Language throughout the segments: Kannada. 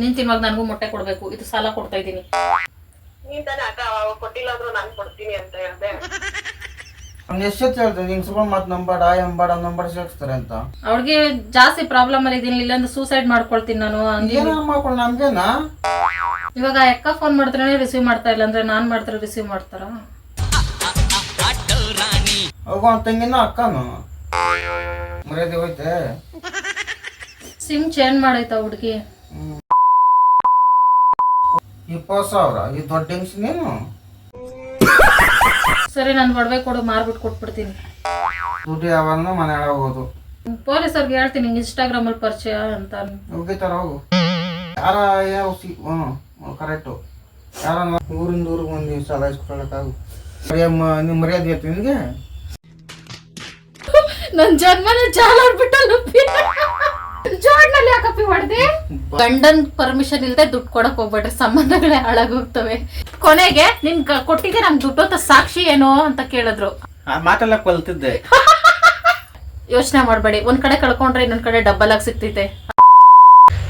ನೀನ್ ತಿನ್ವಾಗ ನನಗೂ ಮೊಟ್ಟೆ ಕೊಡ್ಬೇಕು ಇದು ಸಾಲ ಕೊಡ್ತಾ ಇದ್ದೀನಿ. ನೀನ್ ತಾನೇ ಅಕ್ಕ ಅವಾಗ ಕೊಟ್ಟಿಲ್ಲ ಅಂದ್ರೂ ನಾನ್ ಕೊಡ್ತೀನಿ ಅಂತ ಹೇಳ್ದೆ. ಅವ್ನು ಎಷ್ಟೊತ್ತು ಹೇಳ್ತಾರೆ ಹಿಂಗೆ ಸುಮ್ಮನೆ ಮತ್ತೆ ನಂಬಾಡ ಎಂಬಾಡ ನಂಬರ್ ಸೇರಿಸ್ತಾರೆ ಅಂತ? ಅವ್ಳಿಗೆ ಜಾಸ್ತಿ ಪ್ರಾಬ್ಲಮ್ ಅಲ್ಲಿ ಇದೀನಿ ಇಲ್ಲಾಂದ್ರೆ ಸೂಸೈಡ್ ಮಾಡ್ಕೊಳ್ತೀನಿ ನಾನು ಅಂದಿ ಏನೋ ಮಾಡ್ಕೊಂಡು ನಮ್ಗೇನಾ ಇವಾಗ ಅಕ್ಕ ಫೋನ್ ಮಾಡಿದ್ರೆ ರಿಸೀವ್ ಮಾಡ್ತಾ ಇಲ್ಲ ಅಂದ್ರೆ ನಾನ್ ಮಾಡ್ತಾರೆ ರಿಸೀವ್ ಮಾಡ್ತಾರ? ಅವ್ನ ತಂಗಿನ ಅಕ್ಕನು. ಮರ್ಯಾದೆ ಹೋಯ್ತೆ. ಸಿಮ್ ಚೇಂಜ್ ಮಾಡೈತ ಹುಡುಗಿ. ಇಪ್ಪತ್ತು ಸಾವಿರ. ಈ ದೊಡ್ಡ ಹೆಂಗ್ಸಿನೇನು ಸರಿ ನಾನು ಒಡವೆ ಕೊಡು ಮಾರ್ಬಿಟ್ಟು ಕೊಟ್ಬಿಡ್ತೀನಿ. ದುಡ್ಡು ಯಾವನ್ನ ಮನೆ ಹೋಗೋದು. ಪೊಲೀಸರ್ಗೆ ಹೇಳ್ತೀನಿ ಇನ್ಸ್ಟಾಗ್ರಾಮ್ ಅಲ್ಲಿ ಪರಿಚಯ ಅಂತ. ಹೋಗಿತಾರ ಹೋಗು. ಯಾರ ಯಾವ ಸಿ ಹ್ಞೂ ಕರೆಕ್ಟು. ಯಾರ ಊರಿಂದ ಊರಿಗೆ ಬಂದು ದಿವಸ ಇಸ್ಕೊಳಕ್ಕಾಗು ನಿಮ್ಮ ಮರ್ಯಾದೆ ಐತಿ ನಿನಗೆ. ನನ್ ಜನ್ಮನ ಜಾಲಾಡ್ಬಿಟ್ಟಲ್ಲ ಜೋಡ್ನಲ್ಲಿ ಯಾಕಪ್ಪಿ ಹೊಡೆದೆ? ಗಂಡನ್ ಪರ್ಮಿಷನ್ ಇಲ್ದೆ ದುಡ್ಡು ಕೊಡಕ್ ಹೋಗ್ಬೇಡ್ರಿ ಸಂಬಂಧಗಳೇ ಹಾಳಾಗೋಗ್ತವೆ. ಕೊನೆಗೆ ನಿನ್ ಕೊಟ್ಟಿಗೆ ನಮ್ ದುಡ್ಡು ಅಂತ ಸಾಕ್ಷಿ ಏನೋ ಅಂತ ಕೇಳಿದ್ರು. ಮಾತೆಲ್ಲ ಕಲ್ತಿದ್ದೆ. ಯೋಚನೆ ಮಾಡಬೇಡಿ ಒಂದ್ ಕಡೆ ಕಳ್ಕೊಂಡ್ರೆ ಇನ್ನೊಂದ್ ಕಡೆ ಡಬ್ಬಲ್ ಆಗಿ ಸಿಗ್ತೈತೆ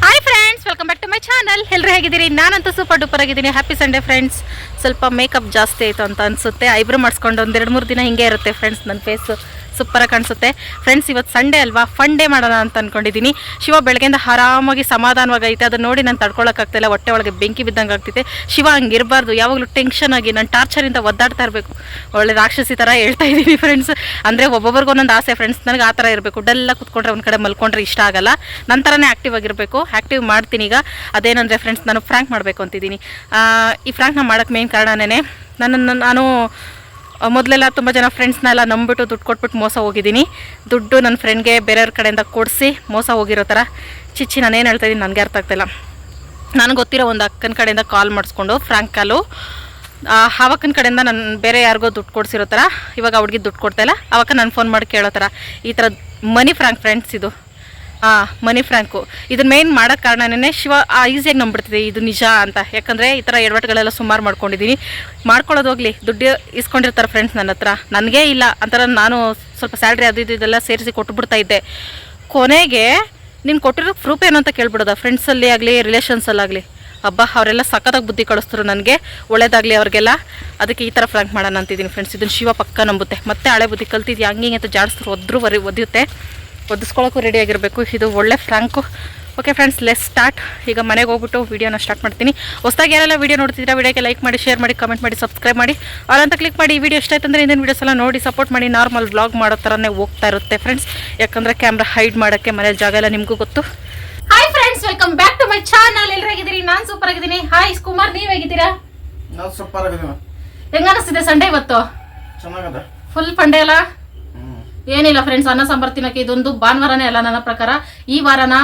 hi friends welcome back to my channel ಎಲ್ಲರೂ ಹೇಗಿದ್ದೀರಿ? ನಾನಂತೂ ಸೂಪರ್ ಡೂಪರ್ ಆಗಿದ್ದೀನಿ. ಹ್ಯಾಪಿ ಸಂಡೇ ಫ್ರೆಂಡ್ಸ್ ಸ್ವಲ್ಪ ಮೇಕಪ್ ಜಾಸ್ತಿ ಆಯಿತು ಅಂತ ಅನ್ಸುತ್ತೆ. ಐಬ್ರೋ ಮಾಡಿಸ್ಕೊಂಡು ಒಂದೆರಡು ಮೂರು ದಿನ ಹಿಂಗೆ ಇರುತ್ತೆ ಫ್ರೆಂಡ್ಸ್ ನನ್ನ ಫೇಸ್ ಸೂಪರಾಗಿ ಕಾಣಿಸುತ್ತೆ. ಫ್ರೆಂಡ್ಸ್ ಇವತ್ತು ಸಂಡೇ ಅಲ್ವಾ? ಫನ್ ಡೇ ಮಾಡೋಣ ಅಂತ ಅನ್ಕೊಂಡಿದ್ದೀನಿ ಶಿವ ಬೆಳಗ್ಗೆಯಿಂದ ಆರಾಮಾಗಿ ಸಮಾಧಾನವಾಗಿ ಐತೆ ಅದನ್ನ ನೋಡಿ ನಾನು ತಡ್ಕೊಳಕ್ಕಾಗ್ತಿಲ್ಲ. ಹೊಟ್ಟೆ ಒಳಗೆ ಬೆಂಕಿ ಬಿದ್ದಂಗೆ ಆಗ್ತಿದೆ. ಶಿವ ಹಂಗಿರಬಾರ್ದು. ಯಾವಾಗಲೂ ಟೆನ್ಷನ್ ಆಗಿ ನಾನು ಟಾರ್ಚರಿಂದ ಒದ್ದಾಡ್ತಾ ಇರಬೇಕು. ಒಳ್ಳೆ ರಾಕ್ಷಸಿ ಥರ ಹೇಳ್ತಾ ಇದ್ದೀನಿ ಫ್ರೆಂಡ್ಸ್ ಅಂದರೆ ಒಬ್ಬೊಬ್ರಿಗೆ ಒಂದೊಂದು ಆಸೆ ಫ್ರೆಂಡ್ಸ್ ನನಗೆ ಆ ಥರ ಇರಬೇಕು. ಡಲ್ಲ ಕುತ್ಕೊಂಡ್ರೆ ಒಂದು ಕಡೆ ಮಲ್ಕೊಂಡ್ರೆ ಇಷ್ಟ ಆಗಲ್ಲ. ನಂತರನೇ ಆ್ಯಕ್ಟಿವ್ ಆಗಿರಬೇಕು. ಆ್ಯಕ್ಟಿವ್ ಮಾಡ್ತೀನಿ ಈಗ. ಅದೇನಂದರೆ ಫ್ರೆಂಡ್ಸ್ ನಾನು ಫ್ರ್ಯಾಂಕ್ ಮಾಡಬೇಕು ಅಂತಿದ್ದೀನಿ ಈ ಫ್ರ್ಯಾಂಕ್ನ ಮಾಡೋಕ್ಕೆ ಮೇನ್ ಕಾರಣನೇ ನನ್ನನ್ನು ನಾನು ಮೊದಲೆಲ್ಲ ತುಂಬ ಜನ ಫ್ರೆಂಡ್ಸ್ನೆಲ್ಲ ನಂಬಿಟ್ಟು ದುಡ್ಡು ಕೊಟ್ಬಿಟ್ಟು ಮೋಸ ಹೋಗಿದ್ದೀನಿ. ದುಡ್ಡು ನನ್ನ ಫ್ರೆಂಡ್ಗೆ ಬೇರೆಯವ್ರ ಕಡೆಯಿಂದ ಕೊಡಿಸಿ ಮೋಸ ಹೋಗಿರೋ ಥರ ಚಿಚ್ಚಿ ನಾನೇನು ಹೇಳ್ತಾ ಇದ್ದೀನಿ ನನಗೆ ಅರ್ಥ ಆಗ್ತಾಯಿಲ್ಲ ನನಗೆ ಗೊತ್ತಿರೋ ಒಂದು ಅಕ್ಕನ ಕಡೆಯಿಂದ ಕಾಲ್ ಮಾಡಿಸ್ಕೊಂಡು ಫ್ರ್ಯಾಂಕ್ ಕಾಲು ಅವಕ್ಕನ ಕಡೆಯಿಂದ ನಾನು ಬೇರೆ ಯಾರಿಗೋ ದುಡ್ಡು ಕೊಡಿಸಿರೋ ಥರ ಇವಾಗ ಅವ್ಳಿಗೆ ದುಡ್ಡು ಕೊಡ್ತಾಯಿಲ್ಲ ಅವಾಗ ನಾನು ಫೋನ್ ಮಾಡಿ ಕೇಳೋ ಥರ ಈ ಥರ ಮನಿ ಫ್ರ್ಯಾಂಕ್ ಫ್ರೆಂಡ್ಸ್ ಇದು. ಮನಿ ಫ್ರಾಂಕು ಇದನ್ನ ಮೇನ್ ಮಾಡೋಕ್ಕೆ ಕಾರಣನೇ ಶಿವ ಈಸಿಯಾಗಿ ನಂಬಿಡ್ತಿದೆ ಇದು ನಿಜ ಅಂತ. ಯಾಕಂದರೆ ಈ ಥರ ಎಡವಟ್ಟುಗಳೆಲ್ಲ ಸುಮಾರು ಮಾಡ್ಕೊಂಡಿದ್ದೀನಿ ಮಾಡ್ಕೊಳ್ಳೋದು ಹೋಗ್ಲಿ, ದುಡ್ಡು ಇಸ್ಕೊಂಡಿರ್ತಾರೆ ಫ್ರೆಂಡ್ಸ್ ನನ್ನ ಹತ್ರ. ನನಗೇ ಇಲ್ಲ, ಅಂತರ ನಾನು ಸ್ವಲ್ಪ ಸ್ಯಾಲ್ರಿ ಅದು ಇದು ಇದೆಲ್ಲ ಸೇರಿಸಿ ಕೊಟ್ಬಿಡ್ತಾ ಇದ್ದೆ. ಕೊನೆಗೆ ನೀನು ಕೊಟ್ಟಿರೋ ಪ್ರೂಫ್ ಏನು ಅಂತ ಕೇಳ್ಬಿಡೋದ? ಫ್ರೆಂಡ್ಸಲ್ಲಿ ಆಗಲಿ ರಿಲೇಷನ್ಸಲ್ಲಾಗಲಿ ಹಬ್ಬ ಅವರೆಲ್ಲ ಸಖತ್ತಾಗಿ ಬುದ್ಧಿ ಕಳಿಸ್ತರು ನನಗೆ. ಒಳ್ಳೇದಾಗಲಿ ಅವ್ರಿಗೆಲ್ಲ. ಅದಕ್ಕೆ ಈ ಥರ ಫ್ರಾಂಕ್ ಮಾಡೋಣ ಅಂತಿದ್ದೀನಿ ಫ್ರೆಂಡ್ಸ್ ಇದನ್ನು ಶಿವ ಪಕ್ಕ ನಂಬುತ್ತೆ. ಮತ್ತೆ ಹಳೆ ಬುದ್ಧಿ ಕಲ್ತಿದ್ಯಾ? ಹಂಗೆ ಅಂತ ಜಾಡಿಸ್ತಾರೆ ಒದ್ರು ವರಿ ಒದಿಯುತ್ತೆ. ಒದಿಸ್ಕೊಳ್ಳೋಕ್ಕೂ ರೆಡಿ ಆಗಿರಬೇಕು. ಇದು ಒಳ್ಳೆ prank okay friends let's start ಈಗ ಮನೆಗೆ ಹೋಗ್ಬಿಟ್ಟು ವೀಡಿಯೋನ ಸ್ಟಾರ್ಟ್ ಮಾಡ್ತೀನಿ. ಹೊಸದಾಗಿ ಯಾರೆಲ್ಲ ವೀಡಿಯೋ ನೋಡ್ತಿದ್ದೀರಾ ವೀಡಿಯೋಗೆ ಲೈಕ್ ಮಾಡಿ ಶೇರ್ ಮಾಡಿ ಕಮೆಂಟ್ ಮಾಡಿ ಸಬ್ಸ್ಕ್ರೈಬ್ ಮಾಡಿ. ಅಂತ ಕ್ಲಿಕ್ ಮಾಡಿ ಈ ವಿಡಿಯೋ ಇಷ್ಟ ಆಯ್ತಂದ್ರೆ ಇಂದಿನ ವೀಡಿಯೋಸ್ ಎಲ್ಲ ನೋಡಿ ಸಪೋರ್ಟ್ ಮಾಡಿ ನಾರ್ಮಲ್ ವ್ಲಾಗ್ ಮಾಡೋ ಥರನೇ ಹೋಗ್ತಾ ಇರುತ್ತೆ ಫ್ರೆಂಡ್ಸ್ ಯಾಕಂದರೆ ಕ್ಯಾಮ್ರಾ ಹೈಡ್ ಮಾಡೋಕ್ಕೆ ಮನೆ ಜಾಗ ಎಲ್ಲ ನಿಮಗೂ ಗೊತ್ತು. Hi friends welcome back to my channel ಎಲ್ಲರೂ ಹೇಗಿದ್ದೀರಿ? ನಾನು ಸೂಪರ್ ಆಗಿದ್ದೀನಿ. ಹಾಯ್ ಕುಮಾರ್ ನೀವು ಹೇಗಿದ್ದೀರಾ? ನಾನು ಸೂಪರ್ ಆಗಿದ್ದೀನಿ. ಹೆಂಗ ಅನಿಸ್ತಿದೆ ಸಂಡೇ ಇವತ್ತು? ಚೆನ್ನಾಗಿದೆ. ಫುಲ್ ಫಂಡೇ ಅಲ್ಲ? ಏನಿಲ್ಲ ಫ್ರೆಂಡ್ಸ್ ಅನ್ನ, ಸಾಂಬಾರ್ ತಿನ್ನಕ್ಕೆ ಇದೊಂದು ಭಾನುವಾರನೇ ಅಲ್ಲ ನನ್ನ ಪ್ರಕಾರ. ಈ ವಾರನ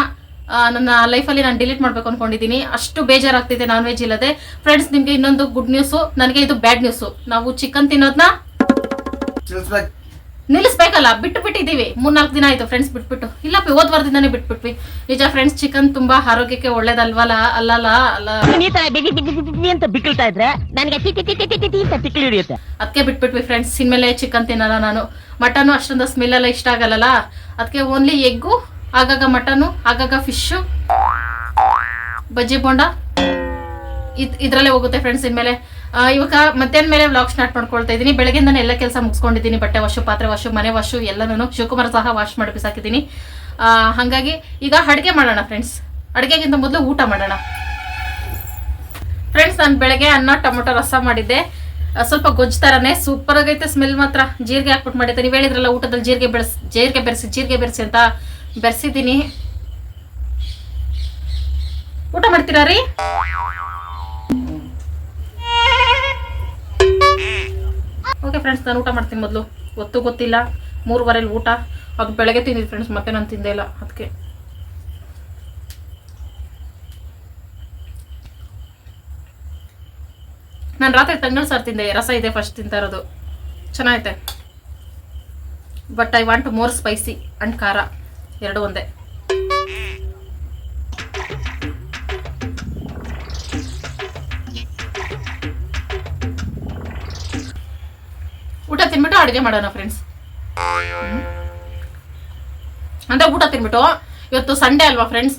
ನನ್ನ ಲೈಫಲ್ಲಿ ನಾನು ಡಿಲೀಟ್ ಮಾಡ್ಬೇಕು ಅನ್ಕೊಂಡಿದ್ದೀನಿ ಅಷ್ಟು ಬೇಜಾರಾಗ್ತಿದೆ ನಾನ್ ವೆಜ್ ಇಲ್ಲದೆ. ಫ್ರೆಂಡ್ಸ್ ನಿಮ್ಗೆ ಇನ್ನೊಂದು ಗುಡ್ ನ್ಯೂಸು ನನಗೆ ಇದು ಬ್ಯಾಡ್ ನ್ಯೂಸು ನಾವು ಚಿಕನ್ ತಿನ್ನೋದನ್ನ ನಿಲ್ಲಿಸ್ಬೇಕಲ್ಲ ಬಿಟ್ಟು ಬಿಟ್ಟಿದ್ದೀವಿ ಮೂರ್ನಾಲ್ಕು ದಿನ ಆಯ್ತು ಫ್ರೆಂಡ್ಸ್ ಬಿಟ್ಬಿಟ್ಟು. ಇಲ್ಲಪ್ಪ ಹೋದ್ ವಾರದಿಂದಾನೇ ಬಿಟ್ಬಿಟ್ವಿ. ನಿಜ ಫ್ರೆಂಡ್ಸ್ ಚಿಕನ್ ತುಂಬಾ ಆರೋಗ್ಯಕ್ಕೆ ಒಳ್ಳೇದಲ್ವಲ್ಲ ಅಲ್ಲಲ್ಲ ಅಲ್ಲ. ಅಂತ ಬಿಕ್ಕಳ್ತಾ ಇದ್ರೆ ನನಗೆ ಅದಕ್ಕೆ ಬಿಟ್ಬಿಟ್ವಿ ಫ್ರೆಂಡ್ಸ್ ಇನ್ಮೇಲೆ ಚಿಕನ್ ತಿನ್ನಲ್ಲ ನಾನು. ಮಟನು ಅಷ್ಟೊಂದು ಸ್ಮೆಲ್ ಎಲ್ಲ ಇಷ್ಟ ಆಗಲ್ಲಲ್ಲ? ಅದಕ್ಕೆ ಓನ್ಲಿ ಎಗ್ಗು ಆಗಾಗ ಮಟನು ಆಗಾಗ ಫಿಶು ಬಜ್ಜಿ ಬೋಂಡ. ಇದ್ ಇದ್ರಲ್ಲೇ ಹೋಗುತ್ತೆ ಫ್ರೆಂಡ್ಸ್ ಇನ್ಮೇಲೆ. ಇವಾಗ ಮಧ್ಯಾಹ್ನ ಮೇಲೆ ವ್ಲಾಗ್ ಸ್ಟಾರ್ಟ್ ಮಾಡ್ಕೊಳ್ತಾ ಇದ್ದೀನಿ. ಬೆಳಗ್ಗೆಯಿಂದನೇ ಎಲ್ಲ ಕೆಲಸ ಮುಗಿಸ್ಕೊಂಡಿದ್ದೀನಿ. ಬಟ್ಟೆ ವಶು ಪಾತ್ರೆ ವಶು ಮನೆ ವಾಶು ಎಲ್ಲನೂ ಶಿವಕುಮಾರ್ ಸಹ ವಾಶ್ ಮಾಡಿ ಬಿಸಾಕಿದ್ದೀನಿ. ಹಾಗಾಗಿ ಈಗ ಅಡುಗೆ ಮಾಡೋಣ ಫ್ರೆಂಡ್ಸ್ ಅಡುಗೆಗಿಂತ ಮೊದಲು ಊಟ ಮಾಡೋಣ. ಫ್ರೆಂಡ್ಸ್ ನಾನು ಬೆಳಗ್ಗೆ ಅನ್ನ, ಟೊಮೊಟೊ, ರಸ ಮಾಡಿದ್ದೆ. ಸ್ವಲ್ಪ ಗೊಜ್ಜು ಥರನೇ ಸೂಪರ್ ಆಗೈತೆ ಸ್ಮೆಲ್ ಮಾತ್ರ. ಜೀರಿಗೆ ಹಾಕ್ಬಿಟ್ಟು ಮಾಡಿದ್ದೆ ನೀವು ಹೇಳಿದ್ರಲ್ಲ, ಊಟದಲ್ಲಿ ಜೀರಿಗೆ ಬೆಳೆಸ್ ಜೀರಿಗೆ ಬೆರೆಸಿ ಜೀರಿಗೆ ಬೆರೆಸಿ ಅಂತ ಬೆರೆಸಿದ್ದೀನಿ. ಊಟ ಮಾಡ್ತೀರಾ ರೀ? ಓಕೆ ಫ್ರೆಂಡ್ಸ್ ನಾನು ಊಟ ಮಾಡ್ತೀನಿ ಮೊದಲು. ಒತ್ತು ಗೊತ್ತಿಲ್ಲ. ಮೂರುವರೆಲಿ ಊಟ. ಅದು ಬೆಳಗ್ಗೆ ತಿಂದಿದ್ದು ಫ್ರೆಂಡ್ಸ್ ಮತ್ತೆ ನಾನು ತಿಂದೇ ಇಲ್ಲ ಅದಕ್ಕೆ ನಾನು ರಾತ್ರಿ ತಣ್ಣ ಸಾರು ತಿಂದೆ, ರಸ ಇದೆ ಫಸ್ಟ್ ತಿಂತಾ ಇರೋದು. ಚೆನ್ನಾಗೈತೆ. But I want more spicy and ಖಾರ. ಎರಡು ಒಂದೇ. ಅಡುಗೆ ಮಾಡೋಣ ಫ್ರೆಂಡ್ಸ್ ಅಂದ್ರೆ ಊಟ ತಿನ್ಬಿಟ್ಟು, ಇವತ್ತು ಸಂಡೇ ಅಲ್ವಾ ಫ್ರೆಂಡ್ಸ್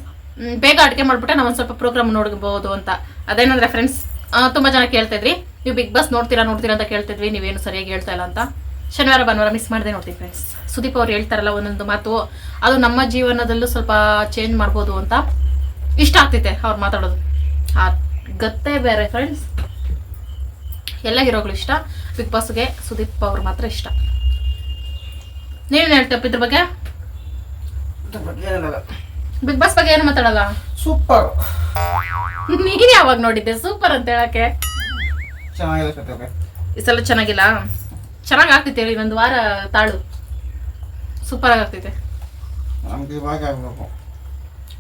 ಬೇಗ ಅಡುಗೆ ಮಾಡ್ಬಿಟ್ಟೆ ನಾವು ಸ್ವಲ್ಪ ಪ್ರೋಗ್ರಾಮ್ ನೋಡ್ಬೋದು ಅಂತ. ಅದೇನಂದ್ರೆ ಫ್ರೆಂಡ್ಸ್ ತುಂಬ ಜನ ಕೇಳ್ತಾ ಇದ್ರಿ. ನೀವು ಬಿಗ್ ಬಾಸ್ ನೋಡ್ತೀರಾ ನೋಡ್ತೀರಾ ಅಂತ ಕೇಳ್ತಿದ್ವಿ ನೀವೇನು ಸರಿಯಾಗಿ ಹೇಳ್ತಾ ಇಲ್ಲ ಅಂತ. ಶನಿವಾರ, ಭಾನುವಾರ ಮಿಸ್ ಮಾಡದೆ ನೋಡ್ತೀವಿ ಫ್ರೆಂಡ್ಸ್ ಸುದೀಪ್ ಅವ್ರು ಹೇಳ್ತಾರಲ್ಲ ಒಂದೊಂದು ಮಾತು, ಅದು ನಮ್ಮ ಜೀವನದಲ್ಲೂ ಸ್ವಲ್ಪ ಚೇಂಜ್ ಮಾಡ್ಬೋದು ಅಂತ. ಇಷ್ಟ ಆಗ್ತೈತೆ ಅವ್ರು ಮಾತಾಡೋದು. ಆ, ಗತ್ತೆ ಬೇರೆ ಫ್ರೆಂಡ್ಸ್ ಎಲ್ಲ ಹೀರೋಗಳು ಇಷ್ಟ. ಬಿಗ್ ಬಾಸ್ಗೆ ಸುದೀಪ್ ಅವ್ರು ಮಾತ್ರ ಇಷ್ಟ. ನೀವೇನು ಹೇಳ್ತಪ್ಪ ಇದ್ರ ಬಗ್ಗೆ? ಬಿಗ್ ಬಾಸ್ ಬಗ್ಗೆ ಏನು ಮಾತಾಡಲ್ಲ? ಸೂಪರ್ ನೀನ್ ಯಾವಾಗ ನೋಡಿದ್ದೆ? ಸೂಪರ್ ಅಂತ ಹೇಳಕ್ಕೆ. ಈ ಸಲ ಚೆನ್ನಾಗಿಲ್ಲ? ಚೆನ್ನಾಗಿ ಆಗ್ತೈತೆ ಹೇಳಿ ಒಂದು ವಾರ ತಾಳು. ಸೂಪರ್ ಆಗಿ ಆಗ್ತೈತೆ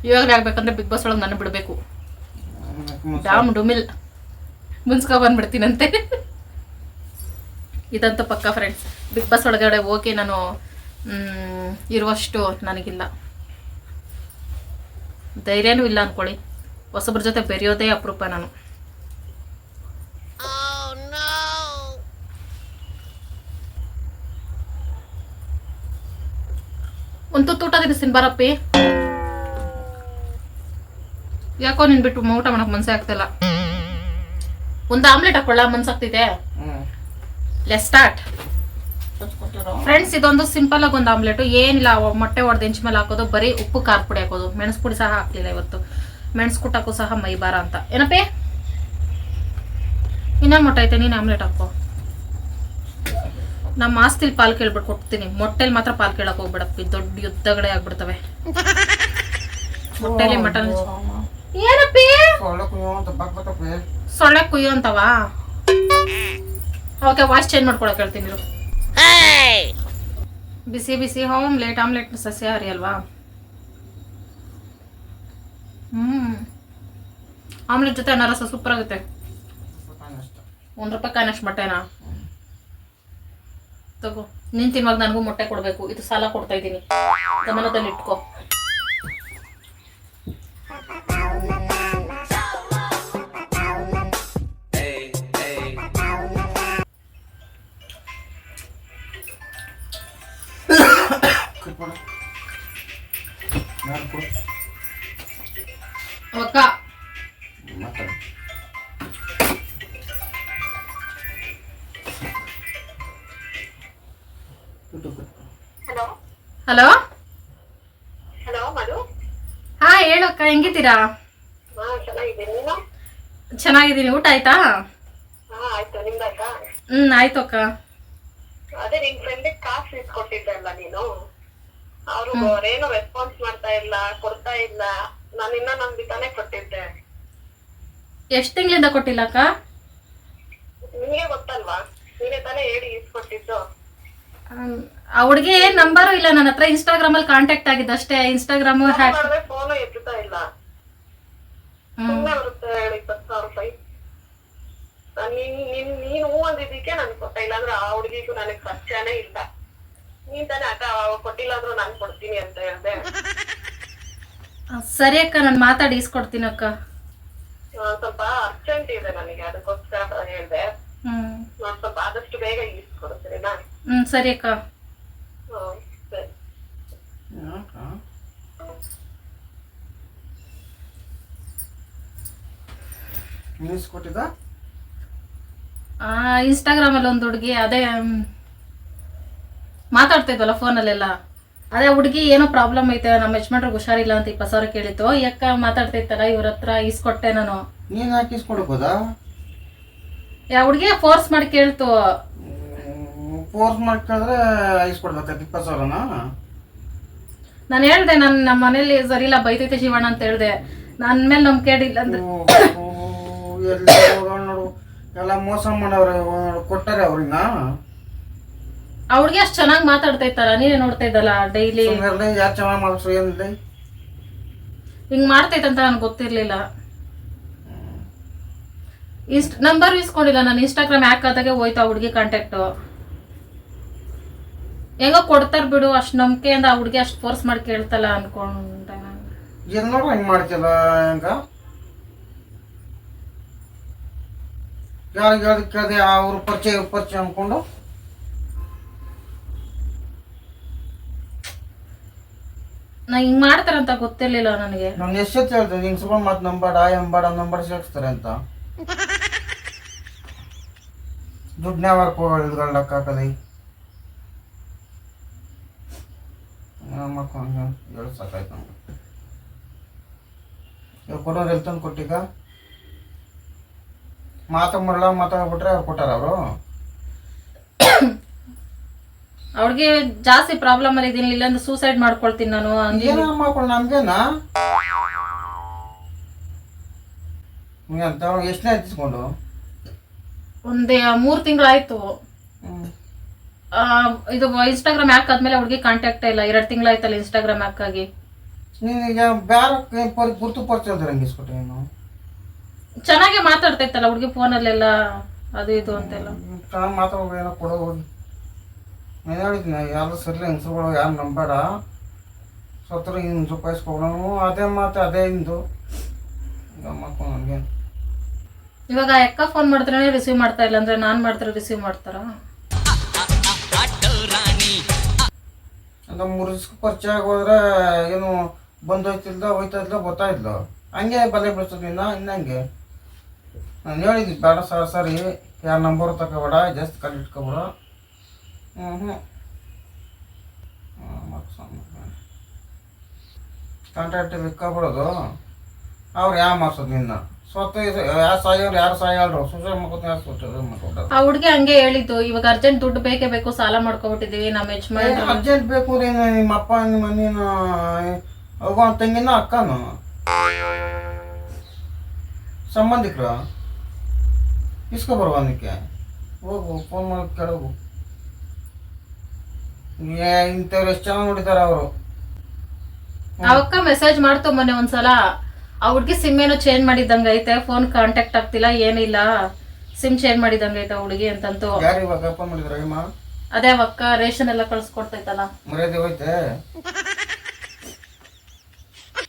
ಇವಾಗಲೇ ಆಗ್ಬೇಕಂದ್ರೆ ಬಿಗ್ ಬಾಸ್ ಒಳಗೆ ನನ್ನ ಬಿಡಬೇಕು. ಡಾಮ್ ಡುಮಿಲ್ ಮುನ್ಸ್ಕೊ ಬಂದ್ಬಿಡ್ತೀನಂತೆ. ಇದಂತೂ ಪಕ್ಕ ಫ್ರೆಂಡ್ಸ್ ಬಿಗ್ ಬಾಸ್ ಒಳಗಡೆ ಹೋಗಿ ನಾನು ಇರುವಷ್ಟು ನನಗಿಲ್ಲ. ಧೈರ್ಯನೂ ಇಲ್ಲ ಅನ್ಕೊಳ್ಳಿ. ಹೊಸಬ್ರ ಜೊತೆ ಬೆರೆಯೋದೇ ಅಪರೂಪ ನಾನು. ಒಂದು ಊಟ ತಿನ್ನಿಸ್ತೀನಿ ಬರಪ್ಪಿ. ಯಾಕೋ ನಿನ್ ಬಿಟ್ಟು ಊಟ ಮಾಡಕ್ ಮನ್ಸೇ ಆಗ್ತಿಲ್ಲ. ಒಂದು ಆಮ್ಲೆಟ್ ಹಾಕೊಳ್ಳ ಮನ್ಸಾಗ್ತಿದೆ. ಸ್ಟಾರ್ಟ್ ಫ್ರೆಂಡ್ಸ್ ಇದೊಂದು ಸಿಂಪಲ್ ಆಗಿ ಒಂದು ಆಮ್ಲೆಟ್. ಏನಿಲ್ಲ ಮೊಟ್ಟೆ ಹೊಡೆದು ಹೆಂಚ್ ಮೇಲೆ ಹಾಕೋದು ಬರೀ ಉಪ್ಪು ಖಾರ ಪುಡಿ ಹಾಕೋದು. ಮೆಣಸು ಪುಡಿ ಸಹ ಹಾಕ್ಲಿಲ್ಲ ಇವತ್ತು. ಮೆಣಸು ಕುಟ್ಟಕ್ಕೂ ಸಹ ಮೈಬಾರ ಅಂತ. ಏನಪ್ಪೇ? ಇನ್ನೊಂದು ಮೊಟ್ಟೆ ಐತೆ ನೀನು ಆಮ್ಲೆಟ್ ಹಾಕೋ. ನಮ್ಮ ಆಸ್ತಿಲಿ ಪಾಲ್ ಕೇಳ್ಬಿಟ್ಟು ಕೊಡ್ತೀನಿ ಮೊಟ್ಟೆಲಿ ಮಾತ್ರ ಪಾಲ್ ಕೇಳಕ್ ಹೋಗ್ಬಿಡಪ್ಪಿ. ದೊಡ್ಡ ಯುದ್ಧಗಳೇ ಆಗ್ಬಿಡ್ತವೆ. ಮೊಟ್ಟೆಲಿ ಮಟನ್ ಏನಪ್ಪಿ? ಸೊಳ್ಳೆ ಕುಯ್ಯೋ ಅಂತವ? ಓಕೆ ವಾಯ್ಸ್ ಚೇಂಜ್ ಮಾಡ್ಕೊಳಕ್ ಹೇಳ್ತೀನಿ ಬಿಸಿ ಬಿಸಿ ಹೋಮ್ ಲೇಟ್ ಆಮ್ಲೆಟ್ ಸಸ್ಯಹಾರಿ ಅಲ್ವಾ? ಹ್ಮ್. ಆಮ್ಲೆಟ್ ಜೊತೆ ಅನ್ನ ರಸ ಸೂಪರ್ ಆಗುತ್ತೆ. ಒಂದ್ ರೂಪಾಯಿ ಕಾಯಿನಷ್ಟು ಮೊಟ್ಟೆನಾ? ತಗೋ. ನಿನ್ ತಿನ್ನುವಾಗ ನನಗೂ ಮೊಟ್ಟೆ ಕೊಡ್ಬೇಕು. ಇದು ಸಾಲ ಕೊಡ್ತಾ ಇದ್ದೀನಿ. ಗಮನದಲ್ಲಿ ಇಟ್ಕೋ. ಕೊಡು ಯಾರು ಕೊಡು ಅವಕ್ಕ ಮಾತಾಡು ಕೊಟ್ಟು ಕೊಟ್ಟು ಹಲೋ ಹಲೋ ಹಲೋ ಮಧು ಹಾ ಹೇಳು ಅಕ್ಕ ಹೆಂಗಿದ್ದೀರಾ ಹಾ ಚೆನ್ನಾಗಿದ್ದೀನಿ ನೀನು ಚೆನ್ನಾಗಿದ್ದೀನಿ ಊಟ ಆಯ್ತಾ ಹಾ ಆಯ್ತು ನಿಮ್ದಾಯ್ತಾ ಹ್ಮ್ ಆಯ್ತು ಅಕ್ಕ ಅದೇ ನಿನ್ ಫ್ರೆಂಡಿಗೆ ಕಾಸು ಇಸ್ಕೊಟ್ಟಿದ್ದಲ್ಲ ನೀನು ಅವರು ಏನು ರೆಸ್ಪಾನ್ಸ್ ಮಾಡ್ತಾ ಇಲ್ಲ ಕೊಡ್ತಾ ಇಲ್ಲ. ನಾನು ಇನ್ನ ನಂಬಿತಾನೆ ಕೊಟ್ಟಿದ್ದೆ. ಎಷ್ಟು ತಿಂಗಳಿಂದ ಕೊಟ್ಟಿಲ್ಲ ಅಕ್ಕ? ನಿಮಗೆ ಗೊತ್ತಲ್ವಾ? ನೀನೇ ತಾನೇ ಹೇಳಿ ಇಸ್ಕೊಟ್ಟಿದ್ದು ಆ ಏನ್ ನಂಬರು ಇಲ್ಲ ನನ್ನ ಹತ್ರ ಇನ್ಸ್ಟಾಗ್ರಾಮ್ ಅಲ್ಲಿ ಕಾಂಟ್ಯಾಕ್ಟ್ ಆಗಿದ್ದು ಅಷ್ಟೇ ಇನ್ಸ್ಟಾಗ್ರಾಮ್ ಹ್ಯಾಕ್ ಫೋನು ಎತ್ತುತ್ತಾ ಇಲ್ಲ. ಸುಮ್ಮನೆ ಬರುತ್ತೆ ಹೇಳಿ ಇಪ್ಪತ್ತು ಸಾವಿರ ರೂಪಾಯಿ. ನಾನ್ ನೀನ್ ನೀನ್ ನೀನ್ ಹೂ ಅಂದಿದ್ದಕ್ಕೆ ನನ್ಗೆ ಕೊಟ್ಟ ಇಲ್ಲಾಂದ್ರೆ ಆ ಹುಡುಗಿಗೂ ನನಗೆ ಪರಿಚಯನೇ ಇಲ್ಲ. ನೀನ್ ತಾನೇ ಅಕ್ಕ ಅವಾಗ ಕೊಟ್ಟಿಲ್ಲ ಅಂದ್ರು ನಾನ್ ಕೊಡ್ತೀನಿ ಅಂತ ಹೇಳ್ದೆ. ಸರಿ ಅಕ್ಕ ನಾನು ಮಾತಾಡಿ ಇಸ್ಕೊಡ್ತೀನಿ ಅಕ್ಕ. ಆ, ಸ್ವಲ್ಪ ಅರ್ಜೆಂಟ್ ಇದೆ ನನಗೆ ಅದಕ್ಕೋಸ್ಕರ ಹೇಳ್ದೆ. ಹ್ಮ್. ನಾನ್ ಸ್ವಲ್ಪ ಆದಷ್ಟು ಬೇಗ ಇಸ್ಕೊಡು ಸರಿನಾ ಹ್ಮ್ ಸರಿ ಅಕ್ಕ. ಹ್ಮ್ ಸರಿ. ನ್ಯೂಸ್ ಕೊಟ್ಟಿದ್ದ ಆ ಇನ್ಸ್ಟಾಗ್ರಾಮ್ ಅಲ್ಲಿ ಒಂದು ಹುಡುಗಿ ಅದೇ ಮಾತಾಡ್ತಾ ಇದ್ವಲ್ಲ ಫೋನಲ್ಲೆಲ್ಲ. ಅದೇ ಹುಡುಗಿ ಏನೋ ಪ್ರಾಬ್ಲಮ್ ಐತೆ ನಮ್ಮ ಯಜಮಾನ್ರಿಗೆ ಹುಷಾರಿಲ್ಲ ಅಂತ ಇಪ್ಪತ್ತು ಸಾವಿರ ಕೇಳಿತ್ತು. ಯಾಕ ಮಾತಾಡ್ತಾ ಇತ್ತಲ್ಲ ಇವ್ರ ಹತ್ರ ಇಸ್ಕೊಟ್ಟೆ ನಾನು. ನೀನು ಯಾಕೆ ಯಾ ಹುಡುಗಿ ಫೋರ್ಸ್ ಮಾಡಿ ಕೇಳ್ತು. ಫೋರ್ಸ್ ಮಾಡ್ಕೊಂಡ್ರೆ ಇಸ್ಕೊಡ್ಬೇಕಾಯ್ತು ಇಪ್ಪತ್ತು ಸಾವಿರನ? ನಾನು ಹೇಳ್ದೆ ನಾನು ನಮ್ಮ ಮನೇಲಿ ಸರಿ ಇಲ್ಲ ಬೈತೈತೆ ಶಿವಣ್ಣ ಅಂತ ಹೇಳ್ದೆ. ನನ್ನ ಮೇಲೆ ನಮ್ ಕೇಳಿಲ್ಲ ಅಂದ್ರೆ. ಎಲ್ಲ ಮೋಸ ಮಾಡವ್ರೆ ಕೊಟ್ಟಾರೆ ಅವ್ರಿಗ? ಆ ಹುಡುಗಿ ಅಷ್ಟು ಚೆನ್ನಾಗಿ ಮಾತಾಡ್ತಾ ಇತ್ತಲ್ಲ ನೀನೇ ನೋಡ್ತಾ ಇದ್ದಲ್ಲ ಡೈಲಿ ಯಾರು ಚೆನ್ನಾಗಿ ಮಾಡಿಸ್ರು ಏನಿದೆ ಹಿಂಗ್ ಮಾಡ್ತೈತಂತ ನನ್ಗೆ ಗೊತ್ತಿರ್ಲಿಲ್ಲ. ಇನ್ಸ್ಟ್ ನಂಬರ್ ಇಸ್ಕೊಂಡಿಲ್ಲ ನಾನು ಇನ್ಸ್ಟಾಗ್ರಾಮ್ ಹ್ಯಾಕ್ ಆದಾಗೆ ಹೋಯ್ತು ಆ ಹುಡುಗಿ ಕಾಂಟ್ಯಾಕ್ಟು ಹೆಂಗೋ ಕೊಡ್ತಾರ ಬಿಡು ಅಷ್ಟು ನಂಬಿಕೆಯಿಂದ ಆ ಹುಡುಗಿ ಅಷ್ಟು ಫೋರ್ಸ್ ಮಾಡಿ ಕೇಳ್ತಲ್ಲ ಅನ್ಕೊಂಡೆ ನಾನು. ಎಲ್ಲರೂ ಹೆಂಗೆ ಮಾಡ್ತಿಲ್ಲ ಹೆಂಗ? ಯಾರಿಗೆ ಕೇಳಿದೆ ಅವ್ರ ಪರಿಚಯ ಪರಿಚಯ ಅನ್ಕೊಂಡು? ನಾ ಹಿಂಗ್ ಮಾಡ್ತಾರಂತ ಗೊತ್ತಿರ್ಲಿಲ್ಲ ನನಗೆ. ನಾನು ಎಷ್ಟೊತ್ತು ಹೇಳ್ತೀನಿ ನಿಂಗೆ ಸುಮ್ಮನೆ ಮತ್ತೆ ನಂಬಾಡ ಎಂಬಾಡ ನಂಬರ್ ಸೇರಿಸ್ತಾರೆ ಅಂತ. ದುಡ್ಡನ್ನ ಯಾವಾಗ ಹೋಗಲ್ಗಳಕ್ಕ ಹಾಕಲಿ ಸಾಕಾಯ್ತು ನಮ್ಗೆ ಕೊಡೋರು ಎಲ್ಲಿ ತಂದು ಕೊಟ್ಟೀಗ? ಮಾತಾಡ್ಬಿಡ್ಲ ಮಾತಾಡ್ಬಿಟ್ರೆ ಅವ್ರು ಕೊಟ್ಟಾರ ಅವರು? ಅವ್ರಿಗೆ ಜಾಸ್ತಿ ಪ್ರಾಬ್ಲಮ್ ಅಲ್ಲಿ ಇದೀನಿ ಇಲ್ಲಾಂದ್ರೆ ಸೂಸೈಡ್ ಮಾಡ್ಕೊಳ್ತೀನಿ ನಾನು ಏನೋ ನಮ್ಗೇನಾ? ಅಂತ ಎಷ್ಟನೇ ಎತ್ತಿಸ್ಕೊಂಡು ಒಂದೇ ಮೂರ್ ತಿಂಗಳಾಯ್ತು. ಇದು ಇನ್ಸ್ಟಾಗ್ರಾಮ್ ಹ್ಯಾಕ್ ಆದ್ಮೇಲೆ ಅವ್ರಿಗೆ ಕಾಂಟ್ಯಾಕ್ಟ್ ಇಲ್ಲ ಎರಡ್ ತಿಂಗಳಾಯ್ತಲ್ಲ ಇನ್ಸ್ಟಾಗ್ರಾಮ್ ಹ್ಯಾಕ್ ಆಗಿ. ಬೇರೆ ಗುರ್ತು ಪರಿಚಯ ಇಸ್ಕೊಟ್ಟೆ ನೀನು? ಚೆನ್ನಾಗೆ ಮಾತಾಡ್ತೈತಲ್ಲ ಹುಡುಗಿ ಫೋನಲ್ಲೆಲ್ಲ ಅದು ಇದು ಅಂತೆಲ್ಲ. ಚೆನ್ನಾಗಿ ಮಾತಾಡೋದು ಏನೋ ಕೊಡೋ ನಾನು ಹೇಳಿದ್ನ ಯಾರು ಸರ್ಲಿ ಹೆಂಗಸ್ರುಗಳು ಯಾರು ನಂಬೇಡ ಸತ್ರ ಹಿಂಗೆ ರೂಪಾಯಿಸ್ಕೊಡೋನು ಅದೇ ಮಾತು ಅದೇ ಇಂದು ಮಾಡ್ಕೊಂಡು ನನಗೆ. ಇವಾಗ ಅಕ್ಕ ಫೋನ್ ಮಾಡ್ತಾರೆ ರಿಸೀವ್ ಮಾಡ್ತಾ ಇಲ್ಲ ಅಂದ್ರೆ ನಾನು ಮಾಡ್ತಾರೆ ರಿಸೀವ್ ಮಾಡ್ತಾರ? ಅಂತ ಮುರಿಸ್ಕ ಪರಿಚಯ ಆಗೋದ್ರೆ ಏನು ಬಂದೋಯ್ತಿಲ್ದ ಹೋಯ್ತಾ ಗೊತ್ತಾಯಿದ್ಲು ಹಂಗೆ ಬಲೆ ಬಿಡ್ಸೋದು ಇನ್ನ ಇನ್ನಂಗೆ ನಾನು ಹೇಳಿದ್ವಿ ಬೇಡ ಸರ್ ಸರಿ. ಯಾರ ನಂಬರ್ ತಗೋಬೇಡ ಜಸ್ಟ್ ಕಲ್ ಇಟ್ಕೊಬೇಡ. ಕಾಂಟ್ರಾಕ್ಟ್ ಇಕ್ಕೊಬಿಡೋದು ಅವ್ರು ಯಾವ ಮಾಡ್ಸೋದು ನಿನ್ನ? ಸ್ವತ್ತು ಯಾರು ಸಾಯೋರು ಯಾರು ಸಾಯಲ್ರು? ಸೂಸೈಡ್ ಮಾಡ್ಕೊತ ಯಾರು ಸೂಸೈಡ್ ಆ ಹುಡುಗಿ ಹಂಗೆ ಹೇಳಿದ್ದು ಇವಾಗ ಅರ್ಜೆಂಟ್ ದುಡ್ಡು ಬೇಕೇ ಬೇಕು ಸಾಲ ಮಾಡ್ಕೊಬಿಟ್ಟಿದೀವಿ ನಮ್ಮ ಯಜಮಾನ್ ಅರ್ಜೆಂಟ್ ಬೇಕು ರೀ ನಿಮ್ಮ ಅಪ್ಪ ನಿಮ್ಮ ನೀನು ಅವ ತಂಗಿನ ಅಕ್ಕನು? ಸಂಬಂಧಿಕರು? ಇಸ್ಕೊ ಬರುವನಕ್ಕೆ ಹೋಗು ಫೋನ್ ಮಾಡಿ ಕೇಳೋಗು. ಇಂಥವ್ರು ಎಷ್ಟು ಚೆನ್ನಾಗಿ ನೋಡಿದಾರ ಅವರು. ಅವಕ್ಕ ಮೆಸೇಜ್ ಮಾಡ್ತು ಮೊನ್ನೆ ಒಂದ್ಸಲ. ಆ ಹುಡ್ಗಿ ಸಿಮ್ ಏನೋ ಚೇಂಜ್ ಮಾಡಿದಂಗ ಐತೆ ಫೋನ್ ಕಾಂಟ್ಯಾಕ್ಟ್ ಆಗ್ತಿಲ್ಲ ಏನಿಲ್ಲ. ಸಿಮ್ ಚೇಂಜ್ ಮಾಡಿದಂಗ ಐತೆ ಹುಡುಗಿ ಅಂತಂತು. ಯಾರು ಇವಾಗ ಮಾಡಿದ್ರು ಅದೇ ಅವಕ್ಕ ರೇಷನ್ ಎಲ್ಲ ಕಳ್ಸ್ಕೊಡ್ತೈತಲ್ಲ. ಮರ್ಯಾದೆ ಹೋಯ್ತೆ?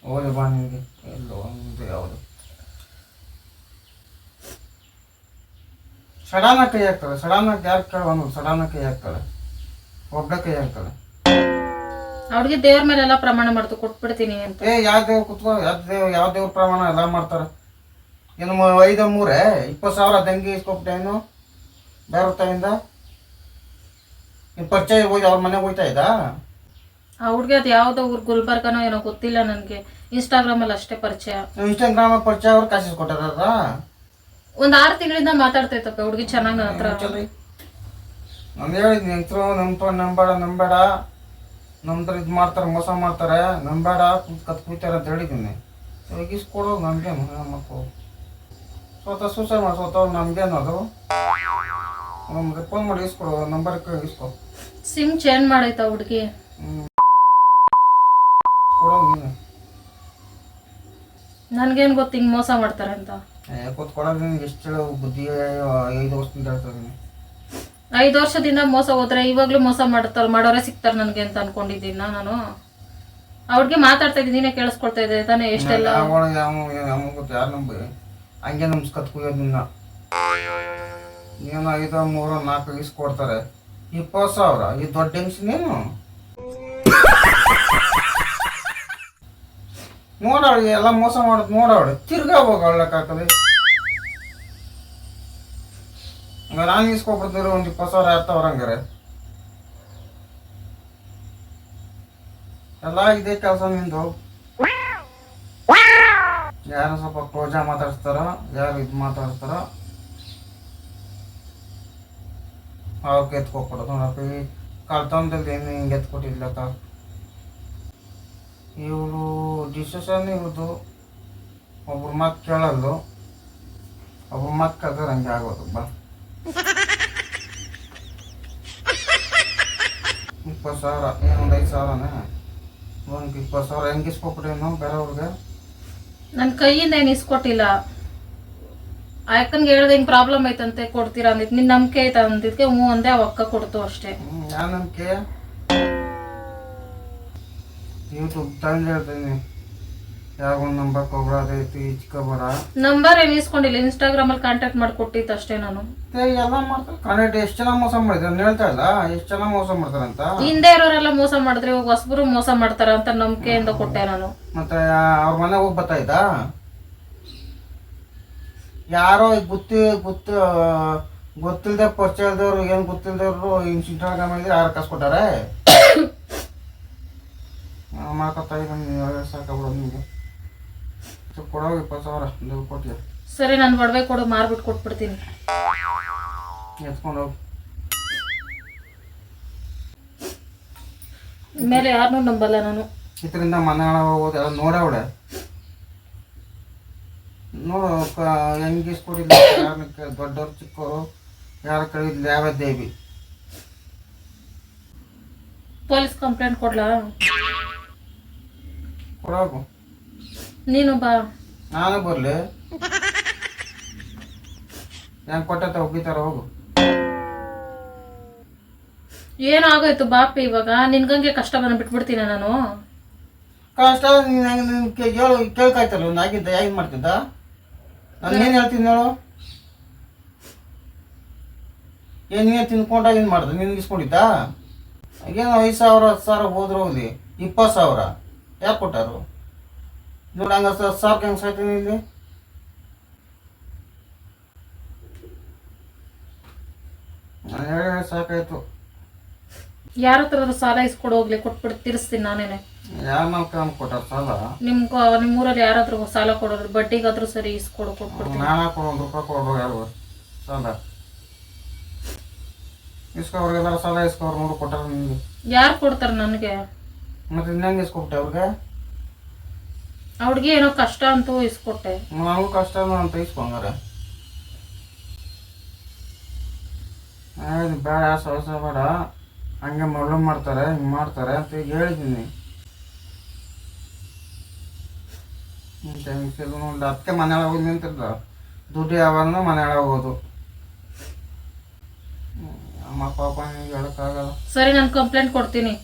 ಹೋಗಿ ಬಾ ನಿಮಗೆ ಎಲ್ಲೋ ಒಂದು ಯಾವುದು. ಸಡಾನ ಕೈ ಹಾಕ್ತಾಳೆ ಸಡಾನ ಯಾರು ಕೇಳುವ ಸಡಾನ ಕೈ ಹಾಕ್ತಾಳೆ. ಒಬ್ಬ ಕೈ ಹಾಕ್ತಾಳೆ. ಅವ್ರಿಗೆ ದೇವ್ರ ಮೇಲೆಲ್ಲ ಪ್ರಮಾಣ ಮಾಡ್ತು ಕೊಟ್ಬಿಡ್ತೀನಿ ಅಂತ. ಏ ಯಾವ ದೇವ್ರು ಕುತ್ಕೋ ಯಾವ ದೇವ್ ಯಾವ ದೇವ್ರ ಪ್ರಮಾಣ ಎಲ್ಲ ಮಾಡ್ತಾರೆ? ಏನು ಮ- ಐದು ಮೂರೇ ಇಪ್ಪತ್ತು ಸಾವಿರ ದಂಗಿ ಇಸ್ಕೊಬಿಟ್ಟೇನು ಬೇರೆ ತಾಯಿಂದ ನೀನು ಪರಿಚಯ ಹೋಗಿ ಅವ್ರ ಮನೆಗೆ ಹೋಗ್ತಾ ಇದ್ದಾ? ಆ ಹುಡ್ಗಿ ಅದು ಯಾವುದೋ ಊರ್ ಗುಲ್ಬರ್ಗನೋ ಏನೋ ಗೊತ್ತಿಲ್ಲ ನನಗೆ. ಇನ್ಸ್ಟಾಗ್ರಾಮ್ ಅಲ್ಲಿ ಅಷ್ಟೇ ಪರಿಚಯ. ನೀವು ಇನ್ಸ್ಟಾಗ್ರಾಮ ಪರಿಚಯ ಅವ್ರು ಕಾಸಿಸ್ ಕೊಟ್ಟಾರ ಒಂದ್ ಆರು ತಿಂಗಳಿಂದ ಮಾತಾಡ್ತೈತಪ್ಪ ಹುಡ್ಗಿ ಚೆನ್ನಾಗಿ ನನ್ನ ಹತ್ರ. ನಾನು ಹೇಳಿದ್ ನೆಂತರು ನಂಬ ನಂಬೇಡ ನಂಬೇಡ ನಮ್ದ್ರ ಇದು ಮಾಡ್ತಾರೆ ಮೋಸ ಮಾಡ್ತಾರೆ. ನಂಬೇಡ ಕೂತ್ ಕತ್ ಕುಯ್ತಾರೆ ಅಂತ ಹೇಳಿದ್ದೀನಿ ಇಸ್ಕೊಡು ನಮಗೆ ಮಕ್ಕಳು ಸ್ವತಃ ಸೂಸೈಡ್ ಮಾಡಿ ಸ್ವತಃ ನಮ್ಗೇನು ಅದು ನಮ್ಗೆ ಫೋನ್ ಮಾಡಿ ಇಸ್ಕೊಡು ನಂಬರ್ ಇಸ್ಕೊ. ಸಿಮ್ ಚೇಂಜ್ ಮಾಡೈತ ಹುಡುಗಿ? ಕೊಡೋ ನೀನು. ನನ್ಗೇನ್ ಗೊತ್ತು ಹಿಂಗೆ ಮೋಸ ಮಾಡ್ತಾರೆ ಅಂತ? ಕೂತ್ಕೊಳ್ಳೋದು ನಿನ್ಗೆ ಎಷ್ಟು ಬುದ್ಧಿ ಐದು ವರ್ಷದಿಂದ ಹೇಳ್ತಾರೆ ಇದೀನಿ. ಐದು ವರ್ಷದಿಂದ ಮೋಸ ಹೋದ್ರೆ ಇವಾಗ್ಲೂ ಮೋಸ ಮಾಡ್ತಾರ ಮಾಡೋರೆ ಸಿಗ್ತಾರೆ ನನ್ಗೆ ಅಂತ ಅನ್ಕೊಂಡಿದ್ದೀನ ನಾನು. ಅವ್ರಿಗೆ ಮಾತಾಡ್ತಾ ಇದ್ದೀನಿ, ನೀನೇ ಕೇಳಿಸ್ಕೊಳ್ತಾ ಇದ್ದೆ ತಾನೇ ಎಷ್ಟೆಲ್ಲ ಹಂಗೆ ನಮ್ಸ್ಕತ್ ಕುಯ್ಯೋದು ನಿನ್ನ. ನೀನು ಐದು, ಮೂರು, ನಾಲ್ಕು ಇಸ್ ಕೊಡ್ತಾರೆ. ಇಪ್ಪತ್ತು ಸಾವಿರ? ಈ ದೊಡ್ಡ ಹೆಂಗ್ಸಿನೇನು ನೋಡವಳಿಗೆ ಎಲ್ಲ ಮೋಸ ಮಾಡೋದು ನೋಡವಳು. ತಿರ್ಗಾ ಹೋಗಳ್ಳಕ್ಕಾಗದೆ ನಾನು ಇಸ್ಕೊಬಿಡ್ತಾರೆ ಒಂದು ಇಪ್ಪತ್ತು ಸಾವಿರ ಇರ್ತಾವ್ರ ಹಂಗಾರೆ ಎಲ್ಲ ಇದೇ ಕೆಲಸ ನಿಂದು? ಯಾರು ಸ್ವಲ್ಪ ಕ್ಲೋಜ ಮಾತಾಡ್ತಾರ ಯಾರು ಇದು ಮಾತಾಡ್ತಾರ ಅವ್ರಿಗೆ ಎತ್ಕೊಕೊಡೋದು ನೋಡಪ್ಪ, ಈ ಕಳ್ತನದಲ್ಲಿ ಏನು ಹಿಂಗೆ ಎತ್ಕೊಟ್ಟಿಲ್ಲಕ್ಕ ಇವರು ಡಿಸಿಷನ್ ಇವ್ರದ್ದು ಒಬ್ರು ಮಾತು ಕೇಳಲ್ಲು ಒಬ್ರು ಮಾತು ಕೇಳಿದ್ರೆ ಹಂಗೆ ಆಗೋದು, ಬಾ. ಇಪ್ಪತ್ತು ಸಾವಿರ ಏನೊಂದು ಐದು ಸಾವಿರನೇ? ಒಂದು ಇಪ್ಪತ್ತು ಸಾವಿರ ಹೆಂಗೆ ಇಸ್ಕೊಬಿಟ್ಟೇನು ಬೇರೆಯವ್ರಿಗೆ? ನನ್ನ ಕೈಯಿಂದ ಏನು ಇಸ್ಕೊಟ್ಟಿಲ್ಲ. ಆ ಅಕ್ಕನ್ಗೆ ಹೇಳ್ದೆ ಹಿಂಗ್ ಪ್ರಾಬ್ಲಮ್ ಐತಂತೆ ಕೊಡ್ತೀರಾ ಅಂದಿದ್. ನಿನ್ನ ನಂಬಿಕೆ ಐತ ಅಂದಿದ್ಕೆ ಹ್ಞೂ ಅಂದೆ ಅವ್ ಕೊಡ್ತು ಅಷ್ಟೇ. ಯಾವ ನಂಬಿಕೆ? ಯೂಟ್ಯೂಬ್ ತಂದು ಹೇಳ್ತೀನಿ. ಯಾವ ಒಂದು ನಂಬರ್ ಕೊಬ್ರ ಅದೈತಿ ಇಚ್ಕೋಬೇಡ. ನಂಬರ್ ಏನು ಇಸ್ಕೊಂಡಿಲ್ಲ ಇನ್ಸ್ಟಾಗ್ರಾಮ್ ಅಲ್ಲಿ ಕಾಂಟ್ಯಾಕ್ಟ್ ಮಾಡಿ ಕೊಟ್ಟಿತ್ತು ಅಷ್ಟೇ ನಾನು. ಎಲ್ಲ ಮಾಡ್ತಾರೆ ಕನ್ನಡ ಎಷ್ಟು ಜನ ಮೋಸ ಮಾಡಿದ್ರು? ನಾನು ಹೇಳ್ತಾ ಇಲ್ಲ ಎಷ್ಟು ಜನ ಮೋಸ ಮಾಡ್ತಾರಂತ? ಹಿಂದೆ ಇರೋರೆಲ್ಲ ಮೋಸ ಮಾಡಿದ್ರೆ ಇವಾಗ ಹೊಸಬರು ಮೋಸ ಮಾಡ್ತಾರ ಅಂತ ನಂಬಿಕೆಯಿಂದ ಕೊಟ್ಟೆ ನಾನು. ಮತ್ತೆ ಅವ್ರ ಮನೆಗೆ ಹೋಗಿ ಬರ್ತಾಯ್ತಾ ಯಾರೋ ಈಗ ಗೊತ್ತಿ ಗೊತ್ತ ಗೊತ್ತಿಲ್ಲದೆ ಪರಿಚಯ ಇಲ್ದವ್ರು ಏನು ಗೊತ್ತಿಲ್ದವ್ರು ಇನ್ಸ್ಟಾಗ್ರಾಮ್ ಅಲ್ಲಿ ಯಾರು ಕಸ್ಕೊಟ್ಟಾರೆ ಮಾಡ್ಕೊತಾ ಇದ್ದೀನಿ ಸಾಕಾಗ್ಬಿಡೋದು ನಿಮಗೆ. ಕೊಡೋ ಇಪ್ಪತ್ತು ಸಾವಿರ ಕೊಟ್ಟಿಯ ಸರಿ ನಾನು ಒಡವೆ ಕೊಡು ಮಾರ್ಬಿಟ್ಟು ಕೊಟ್ಬಿಡ್ತೀನಿ. ಎತ್ಕೊಂಡು ಹೋಗಿ ಮೇಲೆ ಯಾರನ್ನೂ ನಂಬಲ್ಲ ನಾನು. ಇದರಿಂದ ಮನೆ ಹೋಗೋದು ಎಲ್ಲ ನೋಡವಳೆ ನೋಡು ಹೆಂಗೆ ಇಸ್ಕೊಡಿಲ್ಲ ಯಾರನ್ನ ಕೇಳ್- ದೊಡ್ಡವ್ರು ಚಿಕ್ಕವರು ಯಾರ ಕಳಿದ್ಲಿ ಯಾವ ದೇವಿ? Police complaint ಕೊಡ್ಲಾ? ಕೊಡೋಗು. ನೀನು ಬಾ ನಾನು ಬರ್ಲಿ. ನಾನು ಕೊಟ್ಟ ಒಗ್ಗಿತಾರ ಹೋಗು. ಏನಾಗೋಯ್ತು ಬಾಪಿ ಇವಾಗ? ನಿನ್ಗಂಗೆ ಕಷ್ಟ ಬಂದು ಬಿಟ್ಬಿಡ್ತೀನ ನಾನು? ಕಷ್ಟ ಕೇಳು ಕೇಳ್ಕಾಯ್ತಲ್ಲ ಒಂದು ಆಗಿದ್ದ ಹೇಗೆ ಮಾಡ್ತಿದ್ದ? ನಾನು ಏನು ಹೇಳ್ತೀನಿ ಹೇಳು. ಏನು ನೀನು ತಿನ್ಕೊಂಡಾಗ ಏನು ಮಾಡ್ದೆ? ನಿನ್ಗೆ ಇಸ್ಕೊಂಡಿದ್ದ? ಏನೋ ಐದು ಸಾವಿರ ಹತ್ತು ಸಾವಿರ ಹೋದ್ರೆ ಹೋಗ್ಲಿ. ಇಪ್ಪತ್ತು ಸಾವಿರ. ಯಾಕೆ ಕೊಟ್ಟಾರು? ನೋಡಿ ಸರ್ ಹೆಂಗೆ ಸಾಯ್ತೀನಿ ಇಲ್ಲಿ? ನಾನು ಹೇಳಿ ಸಾಕಾಯ್ತು. ಯಾರ ಹತ್ರ ಸಾಲ ಇಸ್ಕೊಡು ಹೋಗ್ಲಿ ಕೊಟ್ಬಿಟ್ಟು ತಿರ್ಸ್ತೀನಿ ನಾನೇನೆ. ಯಾರ ನಾವು ಕೊಟ್ಟಾರ ಸಾಲ? ನಿಮ್ ನಿಮ್ಮ ಊರಲ್ಲಿ ಹತ್ರ ಸಾಲ ಕೊಡೋರು ಬಡ್ಡಿಗಾದ್ರೂ ಸರಿ ಇಸ್ಕೊಡು ಕೊಟ್ಬಿಡ್ತೀನಿ. ನಾನು ಒಂದು ರೂಪಾಯಿ ಕೊಡೋ ಯಾರು ಸಾಲ. ಇಸ್ಕೊ ಅವ್ರಿಗೆಲ್ಲ ಸಾಲ ಇಸ್ಕೊ ಅವ್ರು ನೋಡಿ ಕೊಟ್ಟಾರ ನಿಮಗೆ. ಯಾರು ಕೊಡ್ತಾರೆ ನನಗೆ? ಮತ್ತೆ ಇನ್ನಂಗೆ ಇಸ್ಕೊಬಿಟ್ಟೆ ಅವ್ರಿಗೆ? ಅವ್ಳಿಗೆ ಏನೋ ಕಷ್ಟ ಅಂತೂ ಇಸ್ಕೊಟ್ಟೆ. ನಾವು ಕಷ್ಟ ಅಂತ ಇಸ್ಕೊಂಡಾರೆ. ಆಯ್ತು ಬೇಡ ಸೊಸ ಬೇಡ. ಹಂಗೆ ಮರಳು ಮಾಡ್ತಾರೆ ಹಿಂಗೆ ಮಾಡ್ತಾರೆ ಅಂತ ಈಗ ಹೇಳಿದ್ದೀನಿ ಅದಕ್ಕೆ ಮನೆಯೊಳಗೆ ಹೋಗಿ ನಿಂತಿರ್ತ ದುಡ್ಡು ಯಾವಾಗ ಮನೆಯೊಳಗೆ ಹೋಗೋದು. ಅಮ್ಮ ಪಾಪ ನಿಮ್ಗೆ ಹೇಳೋಕ್ಕಾಗಲ್ಲ. ಸರಿ ನಾನು ಕಂಪ್ಲೇಂಟ್ ಕೊಡ್ತೀನಿ.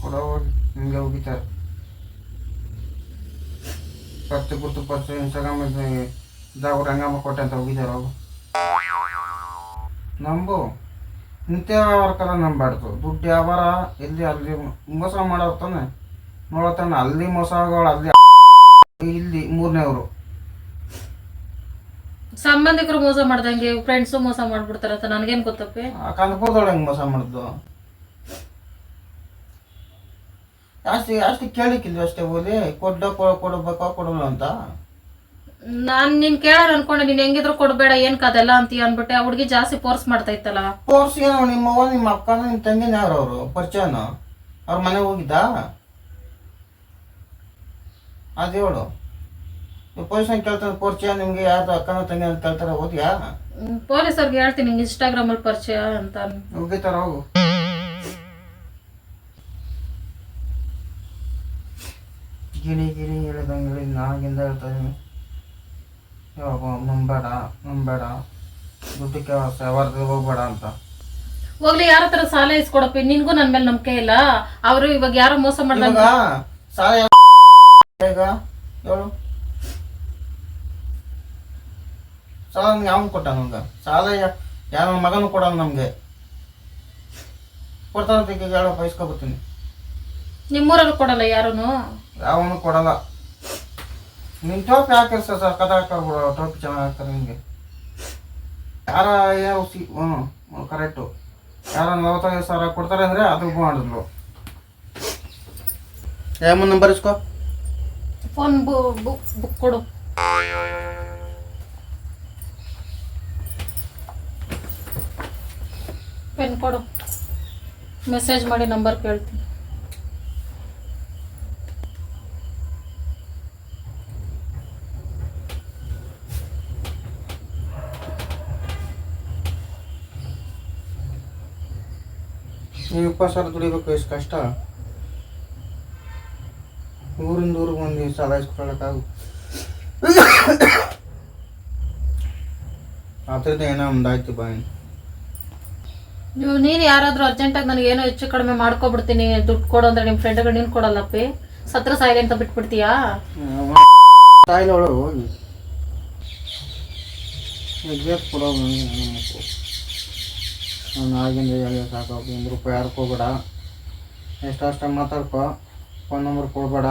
ಕೊಡೋ ಹೋಗಿ ನಿಮಗೆ ಹೋಗಿತಾರೆ ಪರಿಚಯ ಗುರ್ತು ಪರಿಚಯ ಇನ್ಸ್ಟಾಗ್ರಾಮ್ ಇದಾಗ ರಂಗಮ್ಮ ಕೊಟ್ಟೆ ಅಂತ ಹೋಗಿದ್ದಾರೆ ಅವರು ನಂಬು ಇಂಥ ವ್ಯವಹಾರಕ್ಕೆಲ್ಲ ನಂಬಾರ್ದು ದುಡ್ಡು ವ್ಯಾಪಾರ ಎಲ್ಲಿ ಅಲ್ಲಿ ಮೋಸ ಮಾಡೋರು ತಾನೆ ನೋಡತಾನೆ ಅಲ್ಲಿ ಮೋಸ ಆಗೋಳು ಅಲ್ಲಿ ಇಲ್ಲಿ ಮೂರನೇವರು ಸಂಬಂಧಿಕರು ಮೋಸ ಮಾಡ್ದಂಗೆ ಫ್ರೆಂಡ್ಸು ಮೋಸ ಮಾಡ್ಬಿಡ್ತಾರೆ ಅಂತ ನನಗೇನು ಗೊತ್ತಪ್ಪಿ ಕನ್ಕೋದಳು ಹೆಂಗೆ ಮೋಸ ಮಾಡಿದ್ದು ಜಾಸ್ತಿ ಜಾಸ್ತಿ ಕೇಳಿಕ್ಕಿಲ್ವ ಅಷ್ಟೇ ಓದಿ. ಕೊಡ್ಡ ಕೊಡಬೇಕಾ ಕೊಡಲ್ಲ ಅಂತ. ನಾನು ನಿನ್ ಕೇಳಾರ ಅನ್ಕೊಂಡೆ ನೀನ್ ಹೆಂಗಿದ್ರು ಕೊಡ್ಬೇಡ ಏನ್ ಕದೆಲ್ಲ ಅಂತೀಯ ಅನ್ಬಿಟ್ಟೆ. ಆ ಹುಡ್ಗಿ ಜಾಸ್ತಿ ಫೋರ್ಸ್ ಮಾಡ್ತಾ ಇತ್ತಲ್ಲ ಫೋರ್ಸ್ ಏನೋ ನಿಮ್ಮ ಅವ್ವ ನಿಮ್ಮ ಅಕ್ಕನ ನಿಮ್ಮ ತಂಗಿನ ಯಾರು ಅವರು ಪರಿಚಯನ? ಅವ್ರ ಮನೆ ಹೋಗಿದ್ದ? ಅದು ಹೇಳು ಪೊಲೀಸ್ನ ಕೇಳ್ತಾರೆ ಪರಿಚಯ ನಿಮ್ಗೆ ಯಾರು ಅಕ್ಕನ ತಂಗಿ ಅಂತ ಕೇಳ್ತಾರೆ ಪೊಲೀಸ್ ಅವ್ರಿಗೆ ಹೇಳ್ತೀನಿ ಇನ್ಸ್ಟಾಗ್ರಾಮ್ ಅಲ್ಲಿ ಪರಿಚಯ ಅಂತ. ಹೋಗಿತಾರ ಹೋಗು. ಗಿಣಿ ಗಿಣಿ ಹೇಳಿದಂಗೆ ಹೇಳಿ ನಾಗಿಂದ ಹೇಳ್ತಾ ಇದೀನಿ ಯಾವಾಗ ನಂಬೇಡ ನಂಬೇಡ. ದುಡ್ಡಕ್ಕೆ ವ್ಯವಹಾರದಲ್ಲಿ ಹೋಗ್ಬೇಡ ಅಂತ. ಹೋಗ್ಲಿ ಯಾರ ಹತ್ರ ಸಾಲ ಇಸ್ಕೊಡಪ್ಪ? ನಿನ್ಗೂ ನನ್ ಮೇಲೆ ನಂಬಿಕೆ ಇಲ್ಲ. ಅವರು ಇವಾಗ ಯಾರೋ ಮೋಸ ಮಾಡ್ದಂಗ ಇವಾಗ ಸಾಲ ಯಾವ- ಈಗ ಹೇಳು. ಸಾಲ ಯಾವ ಕೊಟ್ಟ ನಮ್ಗೆ? ಸಾಲ ಯಾ- ಯಾವ ಮಗನು ನಮಗೆ. ಕೊಡ್ತಾರಂತ ಈಗ ಹೇಳೋ ಬಯಸ್ಕೊಬತ್ತೀನಿ ನಿಮ್ಮೂರಲ್ಲಿ ಕೊಡಲ್ಲ ಯಾರೂ ಯಾವನು ಕೊಡಲ್ಲ. ನಿಮ್ಮ ಟೋಪಿ ಹಾಕಿರ್ ಸರ್ ಕದ ಹಾಕ್ಬಿಡು ಟೋಪಿ ಚೆನ್ನಾಗಿ ಹಾಕ್ತಾರೆ ನಿಮಗೆ. ಯಾರ ಯಾವ ಸಿ ಹ್ಞೂ ಕರೆಕ್ಟು ಯಾರ ನಲವತ್ತೈದು ಸಾವಿರ ಕೊಡ್ತಾರೆ ಅಂದರೆ ಅದು ಮಾಡಿದ್ಲು. ಯಾವ ನಂಬರ್ ಇಸ್ಕೋ. ಫೋನ್ ಬುಕ್ ಬುಕ್ ಕೊಡು. ಪೆನ್ ಕೊಡು. ಮೆಸೇಜ್ ಮಾಡಿ ನಂಬರ್ ಕೇಳ್ತೀನಿ. ನೀವು ಇಪ್ಪತ್ತು ದುಡಿಬೇಕು ಎಷ್ಟು ಕಷ್ಟ? ಊರಿಂದ ಊರಿಗೆ ಒಂದು ಸಾಲ ಇಸ್ಕೊಳ್ಳೋಕ್ಕಾಗು ಅದರಿಂದ ಏನೋ ಒಂದಾಯ್ತು ಬಾಯಿ. ನೀವು ನೀನು ಯಾರಾದರೂ ಅರ್ಜೆಂಟಾಗಿ ನನಗೆ ಏನೋ ಹೆಚ್ಚು ಕಡಿಮೆ ಮಾಡ್ಕೊಬಿಡ್ತೀನಿ ದುಡ್ಡು ಕೊಡು ಅಂದ್ರೆ ನಿಮ್ಮ ಫ್ರೆಂಡ್ಗಳು ನೀನು ಕೊಡಲ್ಲಪ್ಪಿ ಸತ್ರ ಸಾಯಿಲೆ ಅಂತ ಬಿಟ್ಬಿಡ್ತೀಯಾ? ತಾಯಿಲೊಳು ಹೋಗಿ ಬೇಕು ಕೊಡೋ ನಾನು ಆಗಿಂದ ಹೇಳಿ ಸಾಕು. ಒಂದು ರೂಪಾಯಿ ಯಾರು ಹೋಗ್ಬೇಡ. ಎಷ್ಟು ಅಷ್ಟೇ ಮಾತಾಡ್ಕೊ. ಫೋನ್ ನಂಬರ್ ಕೊಡಬೇಡ.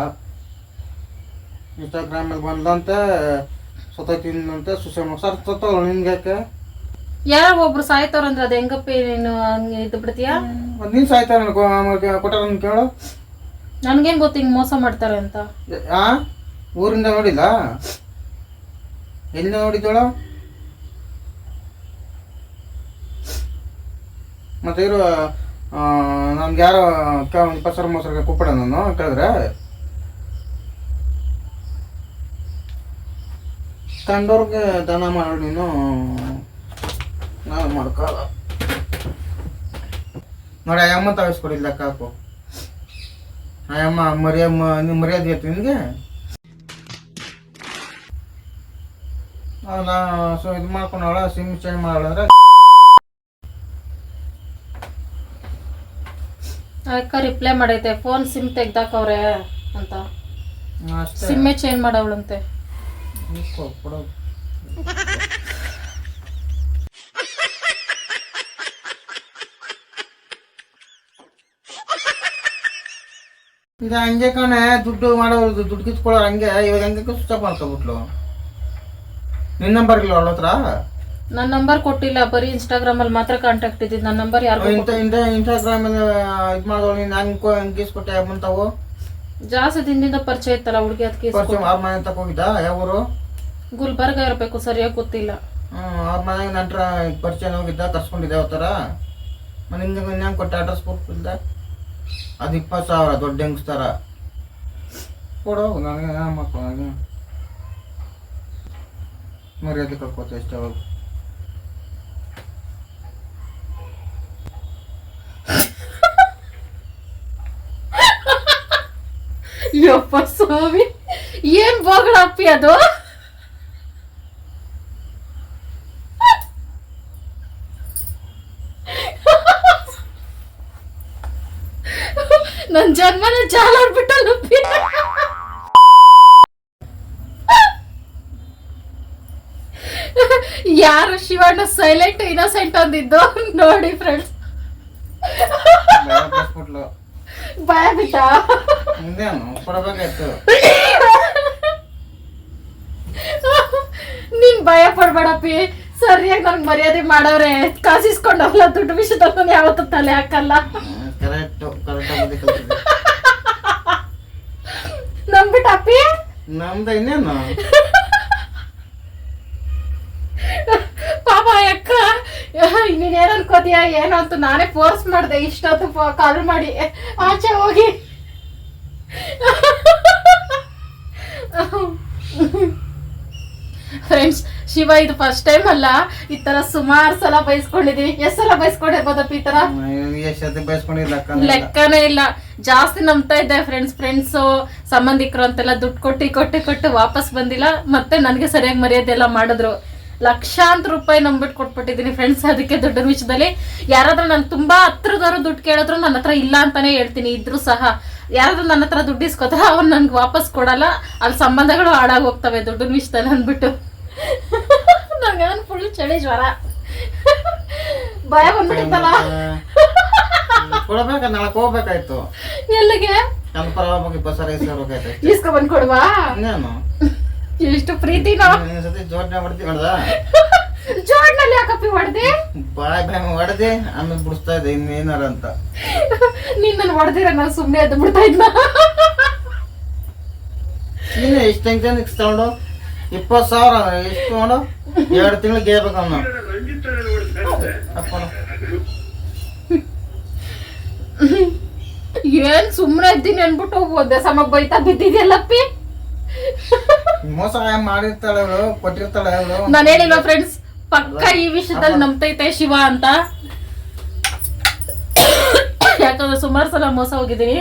ಇನ್ಸ್ಟಾಗ್ರಾಮಲ್ಲಿ ಬಂದಂತೆ ಸೊತೈತಿಂದಂತೆ ಸುಸೈಡ್ ಸರ್ ಸತ್ತೋಳು ನಿನ್ಗೆ ಯಾಕೆ? ಯಾರೋ ಒಬ್ರು ಸಾಯ್ತಾರಂದ್ರೆ ಅದು ಹೆಂಗಪ್ಪ ನೀನು ಹಂಗೆ ಇದು ಬಿಡ್ತೀಯಾ? ನೀನ್ ನೀನು ಸಾಯ್ತಾರೆ ಕೊಟ್ಟಾರ ಕೇಳು. ನನ್ಗೇನ್ ಗೊತ್ತು ಹಿಂಗ್ ಮೋಸ ಮಾಡ್ತಾರೆ ಅಂತ. ಆ ಊರಿಂದ ನೋಡಿಲ್ಲ? ಎಲ್ಲಿ ನೋಡಿದ್ದಳು ಮತ್ತೆ ಇರೋ ನಮ್ಗೆ ಯಾರೋ ಪಸರ ಇಪ್ಪತ್ತು ಮೂವತ್ತು ಸಾವಿರ ಕೊಪ್ಪಡ ನಾನು ಕೇಳಿದ್ರೆ ತಂಡೋರ್ಗೆ ದಾನ ಮಾಡು ನೀನು, ನಾನು ಮಾಡ್ಕೊಳ್ಳ ನೋಡಿ, ಅಯ್ಯಮ್ಮ ತಗಿಸ್ಕೊಡಿಲ್ಲ ಕಾಕು. ಅಯ್ಯಮ್ಮ, ಮರಿಯಮ್ಮ, ನೀವು ಮರ್ಯಾದೆ ಇತ್ತು ನಿನಗೆ? ನಾ ಸೊ ಇದು ಮಾಡ್ಕೊಂಡವಳ, ಸಿಮ್ ಚೇಂಜ್ ಮಾಡಂದ್ರೆ ಅಕ್ಕ ರಿಪ್ಲೈ ಮಾಡೈತೆ ಫೋನ್ ಸಿಮ್ ತೆಗ್ದಾಕವ್ರೆ ಅಂತ. ಅಷ್ಟೇ. ಸಿಮ್ಮೆ ಚೇಂಜ್ ಮಾಡವಳಂತೆ. ಇಸ್ಕೊ, ಕೊಡು. ಇದು ಹಂಗೆ ಕಣೆ ದುಡ್ಡು ಮಾಡೋದು ದುಡ್ಡು ಕಿತ್ಕೊಳ್ಳೋರು ಹಂಗೆ ಇವಾಗ ಹಂಗೆ ಸ್ವಿಚ್ ಆಫ್ ಮಾಡ್ಕೊಬಿಟ್ಲು? ನಿನ್ನ ನಂಬರ್ ಇಲ್ಲ ಅವಳ ಹತ್ರ? ನನ್ನ ನಂಬರ್ ಕೊಟ್ಟಿಲ್ಲ ಬರೀ ಇನ್ಸ್ಟಾಗ್ರಾಮ್ ಅಲ್ಲಿ ಮಾತ್ರ ಕಾಂಟ್ಯಾಕ್ಟ್ ಇದ್ದಿದ್ದು ನನ್ನ ನಂಬರ್ ಯಾರು ಇಂಥ ಇಂಥ ಇನ್ಸ್ಟಾಗ್ರಾಮ್ ಇದು ಮಾಡೋಳು ನಾನು ಹಂಗೆ ಹಂಗೆ ಇಸ್ಕೊಟ್ಟೆ ಬಂತಾವು ಜಾಸ್ತಿ ದಿನದಿಂದ ಪರಿಚಯ ಇತ್ತಲ್ಲ ಹುಡುಗಿ ಅದಕ್ಕೆ ಪರಿಚಯ ಅವ್ರ ಮನೆ ತಕ ಹೋಗಿದ್ದ? ಯಾವ ಊರು? ಗುಲ್ಬರ್ಗ ಇರಬೇಕು ಸರಿಯಾಗಿ ಗೊತ್ತಿಲ್ಲ. ಹ್ಞೂ ಅವ್ರ ಮನೆಗೆ ನಂತರ ಪರಿಚಯ ಹೋಗಿದ್ದ ಕರ್ಸ್ಕೊಂಡಿದ್ದೆ ಯಾವ ಥರ ಹೆಂಗೆ ಕೊಟ್ಟ ಅಡ್ರೆಸ್ ಕೊಟ್ಟಿದ್ದ ಅದು ಇಪ್ಪತ್ತು ಸಾವಿರ ದೊಡ್ಡ ಹೆಂಗಸ್ತಾರ ಕೊಡೋ ನನಗೆ ಮಕ್ಕಳು ಮರ್ಯಾದೆ ಕಳ್ಕೊತ ಇಷ್ಟ ಅವಾಗ ಯಪ್ಪ ಸ್ವಾಮಿ ಏನ್ ಬೋಗಳಪ್ಪಿ ಅದು? ನನ್ ಜನ್ಮನ ಜಾಲಾಡ್ಬಿಟ್ಟಲ್ಲಪ್ಪಿ ಯಾರು ಶಿವಣ್ಣ ಸೈಲೆಂಟ್ ಇನ್ನೋಸೆಂಟ್ ಅಂದಿದ್ದು? ನೋಡಿ ಫ್ರೆಂಡ್ಸ್ ಭಯ ಬಿಟ್ಟ? ಮುಂದೇನು ಕೊಡಬೇಕಾಯ್ತು ನೀನ್ ಭಯ ಪಡ್ಬೇಡಪ್ಪಿ. ಸರಿಯಾಗಿ ನನ್ಗೆ ಮರ್ಯಾದೆ ಮಾಡವ್ರೆ ಕಾಸಿಸ್ಕೊಂಡವಲ್ಲ ದುಡ್ಡು ವಿಷಯದಲ್ಲಿ ಯಾವತ್ತೂ ತಲೆ ಹಾಕಲ್ಲ. ಕರೆಕ್ಟ್ ಕಲ್ತಿದ್ದೆ. ನಂಬಿಟ್ಟಪ್ಪಿ? ನಮ್ದು ಇನ್ನೇನು ಪಾಪ ಅಕ್ಕ ನೀನ್ ಏನ್ ಅನ್ಕೋತೀಯ ಏನೋ ಅಂತ ನಾನೇ ಫೋರ್ಸ್ ಮಾಡ್ದೆ ಇಷ್ಟೊತ್ತು ಕಾಲ್ ಮಾಡಿ. ಆಚೆ ಹೋಗಿ. ಫ್ರೆಂಡ್ಸ್ ಶಿವ ಇದು ಫಸ್ಟ್ ಟೈಮ್ ಅಲ್ಲ. ಈ ತರ ಸುಮಾರು ಸಲ ಬಯಸ್ಕೊಂಡಿದೀವಿ ಎಷ್ಟ್ ಸಲ ಬಯಸ್ಕೊಂಡಿರ್ಬೋದಪ್ಪ ಈ ತರ? ಲೆಕ್ಕನೇ ಇಲ್ಲ. ಜಾಸ್ತಿ ನಂಬ್ತಾ ಇದ್ದೆ ಫ್ರೆಂಡ್ಸ್ ಫ್ರೆಂಡ್ಸ್ ಸಂಬಂಧಿಕರು ಅಂತೆಲ್ಲ ದುಡ್ಡು ಕೊಟ್ಟು ಕೊಟ್ಟು ಕೊಟ್ಟು ವಾಪಸ್ ಬಂದಿಲ್ಲ. ಮತ್ತೆ ನನಗೆ ಸರಿಯಾಗಿ ಮರ್ಯಾದೆ ಎಲ್ಲ ಮಾಡಿದ್ರು. ಲಕ್ಷಾಂತರ ರೂಪಾಯಿ ನಂಬಿಟ್ಟು ಕೊಟ್ಬಿಟ್ಟಿದ್ದೀನಿ ಫ್ರೆಂಡ್ಸ್ ಅದಕ್ಕೆ ದುಡ್ಡಿನ ವಿಷಯದಲ್ಲಿ ಯಾರಾದ್ರೂ ನಾನು ತುಂಬಾ ಹತ್ರದವರು ದುಡ್ಡು ಕೇಳಿದ್ರು ನನ್ನ ಹತ್ರ ಇಲ್ಲ ಅಂತಾನೆ ಹೇಳ್ತೀನಿ. ಇದ್ರು ಸಹ ಯಾರಾದ್ರೂ ನನ್ನ ಹತ್ರ ದುಡ್ಡು ಇಸ್ಕೋತಾರ ಅವ್ರು ನನ್ಗೆ ವಾಪಸ್ ಕೊಡಲ್ಲ. ಅಲ್ಲಿ ಸಂಬಂಧಗಳು ಹಾಳಾಗಿ ಹೋಗ್ತವೆ ದುಡ್ಡಿನ ವಿಷಯದಲ್ಲಿ ಅಂದ್ಬಿಟ್ಟು. ನಂಗೆ ಫುಲ್ ಚಳಿ ಜ್ವರ. ಭಯ ಬಂದ್ಬಿಟ್ಟಿತ್ತಲ್ಲ. ಕೊಡ್ಬೇಕ? ಹೋಗ್ಬೇಕಾಯ್ತು. ಎಲ್ಲಿಗೆ? ಇಸ್ಕೊ ಬಂದ್ ಕೊಡುವಾ? ಎಷ್ಟು ಪ್ರೀತಿ ಜೋಡ್ನೆ ಮಾಡ್ತೀವಿ ಹೊಡ್ದ? ಜೋಡ್ನಲ್ಲಿ ಯಾಕಪ್ಪಿ ಹೊಡ್ದೆ? ಬಾಯ್ ಬಾಯ್ ಹೊಡೆದೆ ಆಮೇಲೆ ಬಿಡಿಸ್ತಾ ಇದ್ದೆ ಇನ್ನೇನಾರ ಅಂತ. ನೀನ್ ನನ್ ಹೊಡ್ದಿರ ನಾನು ಸುಮ್ನೆ ಅದು ಬಿಡ್ತಾ ಇದ್ನ? ನೀನು ಎಷ್ಟು ಹೆಂಗೆ ತಗೊಂಡು? ಇಪ್ಪತ್ತು ಸಾವಿರ ಎಷ್ಟು ತಗೊಂಡು? ಎರಡು ತಿಂಗಳು ಗೇಬೇಕು ಅವನು. ಏನ್ ಸುಮ್ನೆ ಇದ್ದೀನಿ ಅನ್ಬಿಟ್ಟು ಒಂದೇ ಸಮಗ್ ಬೈತಾ ಬಿದ್ದಿದ್ಯಲ್ಲಪ್ಪಿ? ಮೋಸ ಮಾಡಿರ್ತಾಳೆ ಅವಳು ಕೊಟ್ಟಿರ್ತಾಳೆ ಅವಳು. ನಾನು ಹೇಳಿಲ್ವಾ ಫ್ರೆಂಡ್ಸ್ ಪಕ್ಕ ಈ ವಿಷಯದಲ್ಲಿ ನಂಬ್ತೈತೆ ಶಿವ ಅಂತ. ಯಾಕಂದ್ರೆ ಸುಮಾರು ಸಲ ಮೋಸ ಹೋಗಿದ್ದೀನಿ.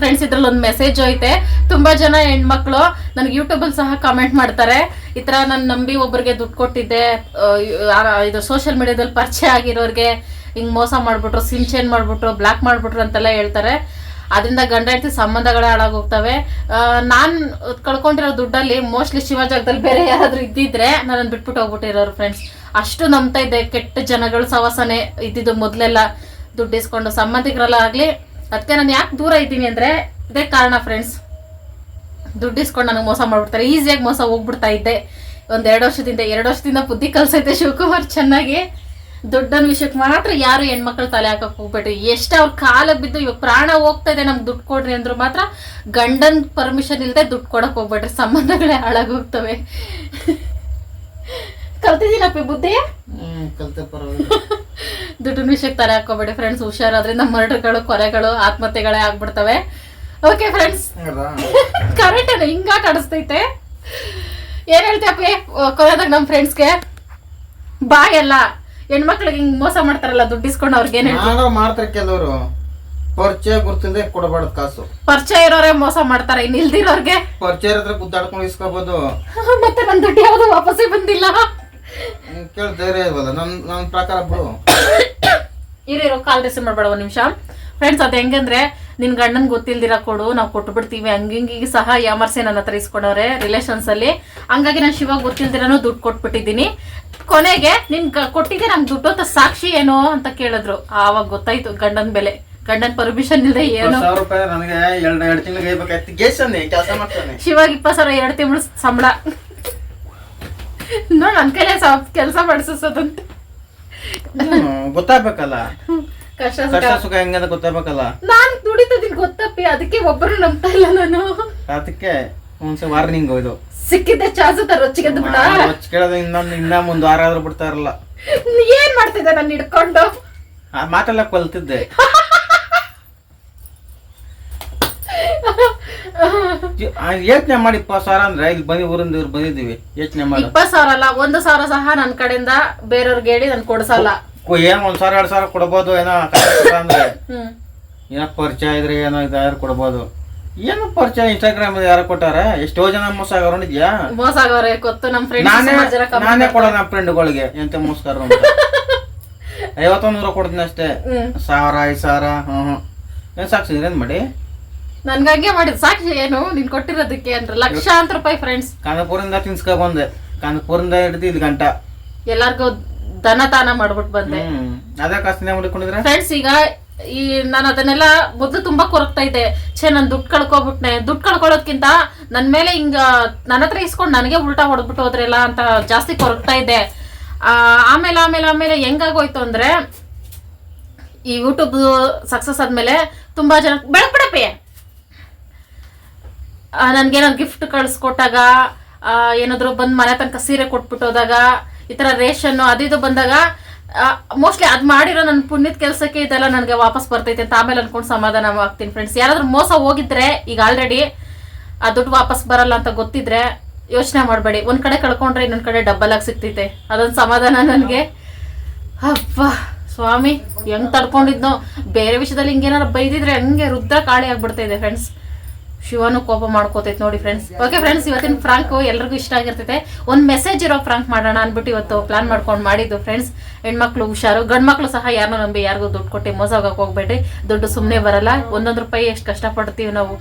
ಫ್ರೆಂಡ್ಸ್ ಇದ್ರಲ್ಲಿ ಒಂದು ಮೆಸೇಜ್ ಐತೆ ತುಂಬಾ ಜನ ಹೆಣ್ಮಕ್ಳು ನನಗೆ ಯೂಟ್ಯೂಬಲ್ಲಿ ಸಹ ಕಾಮೆಂಟ್ ಮಾಡ್ತಾರೆ. ಈ ತರ ನಾನು ನಂಬಿ ಒಬ್ಬರಿಗೆ ದುಡ್ಡು ಕೊಟ್ಟಿದ್ದೆ. ಇದು ಸೋಷಿಯಲ್ ಮೀಡಿಯಾದಲ್ಲಿ ಪರಿಚಯ ಆಗಿರೋರಿಗೆ ಹಿಂಗ್ ಮೋಸ ಮಾಡ್ಬಿಟ್ರು ಸಿಮ್ ಚೇಂಜ್ ಮಾಡ್ಬಿಟ್ರು ಬ್ಲಾಕ್ ಮಾಡ್ಬಿಟ್ರು ಅಂತೆಲ್ಲ ಹೇಳ್ತಾರೆ. ಅದರಿಂದ ಗಂಡ ಹೆಂಡತಿ ಸಂಬಂಧಗಳೇ ಹಾಳಾಗೋಗ್ತವೆ. ನಾನು ಕಳ್ಕೊಂಡಿರೋ ದುಡ್ಡಲ್ಲಿ ಮೋಸ್ಟ್ಲಿ ಶಿವ ಜಾಗದಲ್ಲಿ ಬೇರೆ ಯಾರಾದ್ರೂ ಇದ್ದಿದ್ರೆ ನನ್ನ ಬಿಟ್ಬಿಟ್ಟು ಹೋಗ್ಬಿಟ್ಟಿರೋರು ಫ್ರೆಂಡ್ಸ್ ಅಷ್ಟು ನಂಬ್ತಾ ಇದ್ದೆ. ಕೆಟ್ಟ ಜನಗಳು ಸವಾಸನೆ ಇದ್ದಿದ್ದು ಮೊದಲೆಲ್ಲ ದುಡ್ಡು ಇಸ್ಕೊಂಡು. ಸಂಬಂಧಿಕರೆಲ್ಲ ಆಗಲಿ ಅದಕ್ಕೆ ನಾನು ಯಾಕೆ ದೂರ ಇದ್ದೀನಿ ಅಂದ್ರೆ ಇದೇ ಕಾರಣ ಫ್ರೆಂಡ್ಸ್ ದುಡ್ಡು ಇಸ್ಕೊಂಡು ನನಗೆ ಮೋಸ ಮಾಡ್ಬಿಡ್ತಾರೆ. ಈಸಿಯಾಗಿ ಮೋಸ ಹೋಗ್ಬಿಡ್ತಾ ಇದ್ದೆ. ಒಂದ್ ಎರಡು ವರ್ಷದಿಂದ ಎರಡು ವರ್ಷದಿಂದ ಬುದ್ಧಿ ಕಲ್ಸೈತೆ ಶಿವಕುಮಾರ್ ಚೆನ್ನಾಗಿ. ದುಡ್ಡನ ವಿಷಯಕ್ಕೆ ಮಾತ್ರ ಯಾರು ಹೆಣ್ಮಕ್ಳು ತಲೆ ಹಾಕಕ್ ಹೋಗ್ಬೇಡ್ರಿ. ಎಷ್ಟು ಅವ್ರ ಕಾಲ ಬಿದ್ದು ಇವಾಗ ಪ್ರಾಣ ಹೋಗ್ತಾ ಇದೆ ನಮ್ಗೆ ದುಡ್ಡು ಕೊಡ್ರಿ ಅಂದ್ರು ಮಾತ್ರ ಗಂಡನ್ ಪರ್ಮಿಷನ್ ಇಲ್ಲದೆ ದುಡ್ಡು ಕೊಡಕ್ ಹೋಗ್ಬೇಡ್ರಿ. ಸಂಬಂಧಗಳೇ ಹಾಳಾಗೋಗ್ತವೆ. ಕಲ್ತಿದ್ದೀನಪ್ಪಿ ಬುದ್ಧಿ? ದುಡ್ಡಿನ ವಿಷಯಕ್ಕೆ ತಲೆ ಹಾಕೋಬೇಡಿ ಫ್ರೆಂಡ್ಸ್ ಹುಷಾರಾದ್ರಿಂದ ಮರ್ಡರ್ಗಳು ಕೊಲೆಗಳು ಆತ್ಮಹತ್ಯೆಗಳೇ ಆಗ್ಬಿಡ್ತವೆ. ಓಕೆ ಫ್ರೆಂಡ್ಸ್ ಕರೆಕ್ಟ್ ಅಲ್ಲ ಹಿಂಗಾಟ ಆಡಿಸ್ತೈತೆ ಏನ್ ಹೇಳ್ತೀಯಪ್ಪ ಕೊಲೆದಾಗ ನಮ್ಮ ಫ್ರೆಂಡ್ಸ್ಗೆ ಬಾಯ್ ಅಲ್ಲ ಹೆಣ್ಮಕ್ಳಿಗೆ ಹಿಂಗ್ ಮೋಸ ಮಾಡ್ತಾರಲ್ಲ ದುಡ್ಡು ಇಸ್ಕೊಂಡು ಅವ್ರಿಗೆ ಏನ್ ಹೇಳ್ತೀವಿ ಮಾಡೋ ಮಾಡ್ತಾರೆ ಕೆಲವರು. ಪರಿಚಯ ಗುರ್ತಿಲ್ದೆ ಕೊಡಬಾರ್ದು ಕಾಸು. ಪರಿಚಯ ಇರೋರೇ ಮೋಸ ಮಾಡ್ತಾರೆ ಇನ್ ಇಲ್ದಿರೋರ್ಗೆ? ಪರಿಚಯ ಇರೋದ್ರ ಗುದ್ದಾಡ್ಕೊಂಡು ಇಸ್ಕೋಬಹುದು ಮತ್ತೆ ನನ್ ದುಡ್ಡು ಯಾವ್ದು ವಾಪಸ್ಸೇ ಬಂದಿಲ್ಲ? ಕೇಳಿ ಧೈರ್ಯ ಇಲ್ವಲ್ಲ? ನನ್ ನನ್ನ ಪ್ರಕಾರ ಬಿಡು. ಇರೋ ಕಾಲ್ ರಿಸೀವ್ ಮಾಡ್ಬೇಡ ಒಂದ್ ನಿಮಿಷ. ಫ್ರೆಂಡ್ಸ್ ಅದು ಹೆಂಗಂದ್ರೆ ನಿನ್ ಗಂಡನ್ ಗೊತ್ತಿಲ್ದಿರ ಕೊಡು ನಾವು ಕೊಟ್ಟು ಬಿಡ್ತೀವಿ ಹಂಗಿಂಗಿಗೆ ಸಹ ಯಾಮರ್ಸಿ ನನ್ನ ಹತ್ರ ಇಸ್ಕೊಂಡವ್ರೆ ರಿಲೇಷನ್ಸ್ ಅಲ್ಲಿ. ಹಂಗಾಗಿ ನಾನು ಶಿವ ಗೊತ್ತಿಲ್ದಿರನು ದುಡ್ಡು ಕೊಟ್ಬಿಟ್ಟಿದ್ದೀನಿ. ಕೊನೆಗೆ ನಿನ್ ಕೊಟ್ಟಿದ್ದೆ ನಂಗೆ ದುಡ್ಡು ಅಂತ ಸಾಕ್ಷಿ ಏನು ಅಂತ ಕೇಳಿದ್ರು. ಆವಾಗ ಗೊತ್ತಾಯ್ತು ಗಂಡನ್ ಬೆಲೆ. ಗಂಡನ್ ಪರ್ಮಿಷನ್ ಇಲ್ಲದೆ ಏನು. ಶಿವಾಗ ಇಪ್ಪತ್ತು ಸಾವಿರ ಎರಡು ತಿಂಗಳು ಸಂಬಳ. ನೋಡ್ ನನ್ ಕೈಲೇ ಕೆಲಸ ಮಾಡಿಸೋದಂತ ಗೊತ್ತಾಗ್ಬೇಕಲ್ಲ. ಕಷ್ಟ ಸುಖ. ಕಷ್ಟ ಸುಖ ಹೆಂಗಂತ ಗೊತ್ತಾಗ್ಬೇಕಲ್ಲ? ನಾನ್ ದುಡಿತದಿನ್ ಗೊತ್ತಪ್ಪಿ ಅದಕ್ಕೆ ಒಬ್ಬರು ನಂಬ್ತಾ ಇಲ್ಲ ನಾನು. ಅದಕ್ಕೆ ಒಂದ್ಸ ವಾರ್ನಿಂಗ್ ಇದು. ಸಿಕ್ಕಿದ್ದೆ ಚಾನ್ಸ್ ತರ ರೊಚ್ಚಿಗೆ ಬಿಡ ಕೇಳೋದು ಇನ್ನೊಂದು ಇನ್ನ ಮುಂದೆ ವಾರ ಆದ್ರೂ ಬಿಡ್ತಾರಲ್ಲ ಏನ್ ಮಾಡ್ತಿದ್ದೆ ನಾನು ಹಿಡ್ಕೊಂಡು? ಆ ಮಾತೆಲ್ಲ ಕೊಲ್ತಿದ್ದೆ. ಯೋಚನೆ ಮಾಡಿ ಇಪ್ಪತ್ತು ಸಾವಿರ ಅಂದ್ರೆ ಇಲ್ಲಿ ಬಂದಿ ಊರಿಂದ ಇವ್ರು ಬಂದಿದ್ದೀವಿ. ಯೋಚನೆ ಮಾಡಿ. ಇಪ್ಪತ್ ಸಾವಿರ ಅಲ್ಲ ಒಂದು ಸಾವಿರ ಸಹ ನನ್ ಕಡೆಯಿಂದ ಬೇರೆಯವ್ರಿಗೆ ಹೇಳಿ ನಾನು ಕೊಡ್ಸಲ್ಲ. ಏನೋ ಒಂದು ಸಾವಿರ ಎರಡು ಸಾವಿರ ಕೊಡ್ಬೋದು ಏನೋ ಅಂದ್ರೆ. ಏನೋ ಪರಿಚಯ ಇದ್ರೆ ಏನೋ ಇದಾದ್ರು ಕೊಡ್ಬೋದು. ಏನು ಪರಿಚಯ ಇನ್ಸ್ಟಾಗ್ರಾಮ್ ಯಾರು ಕೊಟ್ಟಾರ? ಎಷ್ಟೋ ಜನ ಮೋಸ ಆಗೋಣಿದ್ಯಾ ಮೋಸ ಆಗವ್ರೆ ಗೊತ್ತು ನಮ್ಮ ಫ್ರೆಂಡ್ ನಾನೇ ಕೊಡೋ ನಮ್ಮ ಫ್ರೆಂಡ್ಗಳಿಗೆ ಎಂತ ಮೋಸ್ಕರ ಅಂತ. ಐವತ್ತೊಂದು ನೂರ ಕೊಡ್ತೀನಿ ಅಷ್ಟೇ. ಸಾವಿರ ಐದು ಸಾವಿರ ಹ್ಞೂ ಹ್ಞೂ ಏನು ಸಾಕ್ಷಿ ಏನ್ ಮಾಡಿ? ನನ್ಗಂಗೆ ಮಾಡಿದ್ ಸಾಕ್ಷಿ ಏನು? ನೀನ್ ಕೊಟ್ಟಿರೋದಕ್ಕೆ ಅಂದ್ರೆ ಲಕ್ಷಾಂತರ ರೂಪಾಯಿ ಫ್ರೆಂಡ್ಸ್ ಕಾನಪುರಿಂದ ತಿನ್ಸ್ಕೊ ಬಂದೆ. ಕಾನಪುರಿಂದ ಹಿಡಿದು ಇದು ಗಂಟ. ಎಲ್ಲಾರ್ಗು ದನ ತಾನ ಮಾಡ್ಬಿಟ್ಟು ಬಂದೆ. ಅದೇ ಕಸ್ತನೆ ಮಾಡಿಕೊಂಡಿದ್ರೆ ಫ್ರೆಂಡ್ಸ್ ಈಗ ಈ ನಾನು ಅದನ್ನೆಲ್ಲ ಮೊದಲು ತುಂಬಾ ಕೊರಗ್ತಾ ಇದ್ದೆ. ಛೇ ನಾನು ದುಡ್ಡು ಕಳ್ಕೊಬಿಟ್ನೆ. ದುಡ್ಡು ಕಳ್ಕೊಳ್ಳೋದ್ಕಿಂತ ನನ್ನ ಮೇಲೆ ಹಿಂಗ ನನ್ನ ಹತ್ರ ಇಸ್ಕೊಂಡು ನನಗೆ ಉಲ್ಟಾ ಹೊಡೆದ್ಬಿಟ್ಟು ಹೋದ್ರಲ್ಲ ಅಂತ ಜಾಸ್ತಿ ಕೊರಗ್ತಾ ಇದ್ದೆ. ಆ, ಆಮೇಲೆ ಆಮೇಲೆ ಆಮೇಲೆ ಹೆಂಗಾಗೋಯ್ತು ಅಂದ್ರೆ ಈ ಯೂಟ್ಯೂಬ್ ಸಕ್ಸಸ್ ಆದ್ಮೇಲೆ ತುಂಬಾ ಜನ ಬೆಳಕ್ಬಿಡಪ್ಪ ನನ್ಗೆ ಏನಾದ್ರು ಗಿಫ್ಟ್ ಕಳ್ಸಿಕೊಟ್ಟಾಗ ಏನಾದ್ರು ಬಂದ್ ಮನೆ ತನಕ ಸೀರೆ ಕೊಟ್ಬಿಟ್ಟು ಹೋದಾಗ ಈ ತರ ರೇಷನ್ ಅದು ಇದು ಬಂದಾಗ ಮೋಸ್ಟ್ಲಿ ಅದ್ ಮಾಡಿರೋ ನನ್ನ ಪುಣ್ಯದ ಕೆಲಸಕ್ಕೆ ಇದೆಲ್ಲ ನನಗೆ ವಾಪಸ್ ಬರ್ತೈತೆ ಅಂತ ಆಮೇಲೆ ಅನ್ಕೊಂಡು ಸಮಾಧಾನ ಆಗ್ತೀನಿ ಫ್ರೆಂಡ್ಸ್ ಯಾರಾದ್ರೂ ಮೋಸ ಹೋಗಿದ್ರೆ ಈಗ ಆಲ್ರೆಡಿ ಆ ದುಡ್ಡು ವಾಪಸ್ ಬರಲ್ಲ ಅಂತ ಗೊತ್ತಿದ್ರೆ ಯೋಚನೆ ಮಾಡಬೇಡಿ. ಒಂದ್ ಕಡೆ ಕಳ್ಕೊಂಡ್ರೆ ಇನ್ನೊಂದ್ ಕಡೆ ಡಬ್ಬಲ್ ಆಗಿ ಸಿಗ್ತೈತೆ. ಅದೊಂದು ಸಮಾಧಾನ ನನಗೆ. ಅಪ್ಪ ಸ್ವಾಮಿ, ಹೆಂಗ್ ತಡ್ಕೊಂಡಿದ್ನೋ. ಬೇರೆ ವಿಷಯದಲ್ಲಿ ಹಿಂಗೇನಾರು ಬೈದಿದ್ರೆ ಹಂಗೆ ರುದ್ರ ಕಾಳಿ ಆಗ್ಬಿಡ್ತಾ ಇದೆ ಫ್ರೆಂಡ್ಸ್ ಶಿವನು ಕೋಪ ಮಾಡ್ಕೋತೈತೆ ನೋಡಿ ಫ್ರೆಂಡ್ಸ್ ಓಕೆ ಫ್ರೆಂಡ್ಸ್ ಇವತ್ತಿನ ಫ್ರಾಂಕ್ ಎಲ್ರಿಗೂ ಇಷ್ಟ ಆಗಿರ್ತೈತೆ. ಒಂದು ಮೆಸೇಜ್ ಇರೋ ಫ್ರಾಂಕ್ ಮಾಡೋಣ ಅಂದ್ಬಿಟ್ಟು ಇವತ್ತು ಪ್ಲಾನ್ ಮಾಡ್ಕೊಂಡು ಮಾಡಿದ್ದು ಫ್ರೆಂಡ್ಸ್ ಹೆಣ್ಮಕ್ಳು ಹುಷಾರು ಗಂಡ್ ಮಕ್ಳು ಸಹ ಯಾರನ್ನೂ ನಂಬಿ ಯಾರಿಗೂ ದುಡ್ಡು ಕೊಟ್ಟು ಮೋಸ ಹೋಗಕ್ಕೆ ಹೋಗ್ಬೇಡ್ರಿ. ದುಡ್ಡು ಸುಮ್ಮನೆ ಬರಲ್ಲ. ಒಂದೊಂದು ರೂಪಾಯಿ ಎಷ್ಟು ಕಷ್ಟಪಡ್ತೀವಿ ನಾವು.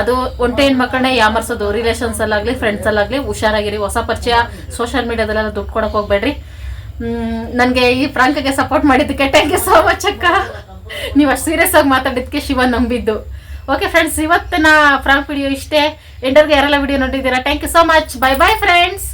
ಅದು ಒಂಟೆ ಹೆಣ್ಮಕ್ಳನ್ನೇ ಯಾಮರ್ಸೋದು. Relations ಅಲ್ಲಾಗ್ಲಿ friends ಅಲ್ಲಾಗ್ಲಿ ಹುಷಾರಾಗಿರಿ. ಹೊಸ ಪರಿಚಯ ಸೋಷಿಯಲ್ ಮೀಡಿಯಾದಲ್ಲೆಲ್ಲ ದುಡ್ಡು ಕೊಡಕ್ಕೆ ಹೋಗ್ಬೇಡ್ರಿ. ನನಗೆ ಈ ಫ್ರಾಂಕಿಗೆ ಸಪೋರ್ಟ್ ಮಾಡಿದ್ದಕ್ಕೆ ಥ್ಯಾಂಕ್ ಯು ಸೋ ಮಚ್ ಅಕ್ಕ. ನೀವು ಅಷ್ಟು ಸೀರಿಯಸ್ ಆಗಿ ಮಾತಾಡಿದ್ದಕ್ಕೆ ಶಿವ ನಂಬಿದ್ದು. ಓಕೆ ಫ್ರೆಂಡ್ಸ್ ಇವತ್ತಿನ ಫ್ರಾಂಕ್ ವಿಡಿಯೋ ಇಷ್ಟೇ. ಎಂಡರ್ಗೆ ಯಾರೆಲ್ಲ ವಿಡಿಯೋ ನೋಡಿದ್ದೀರಾ? Thank you so much bye bye friends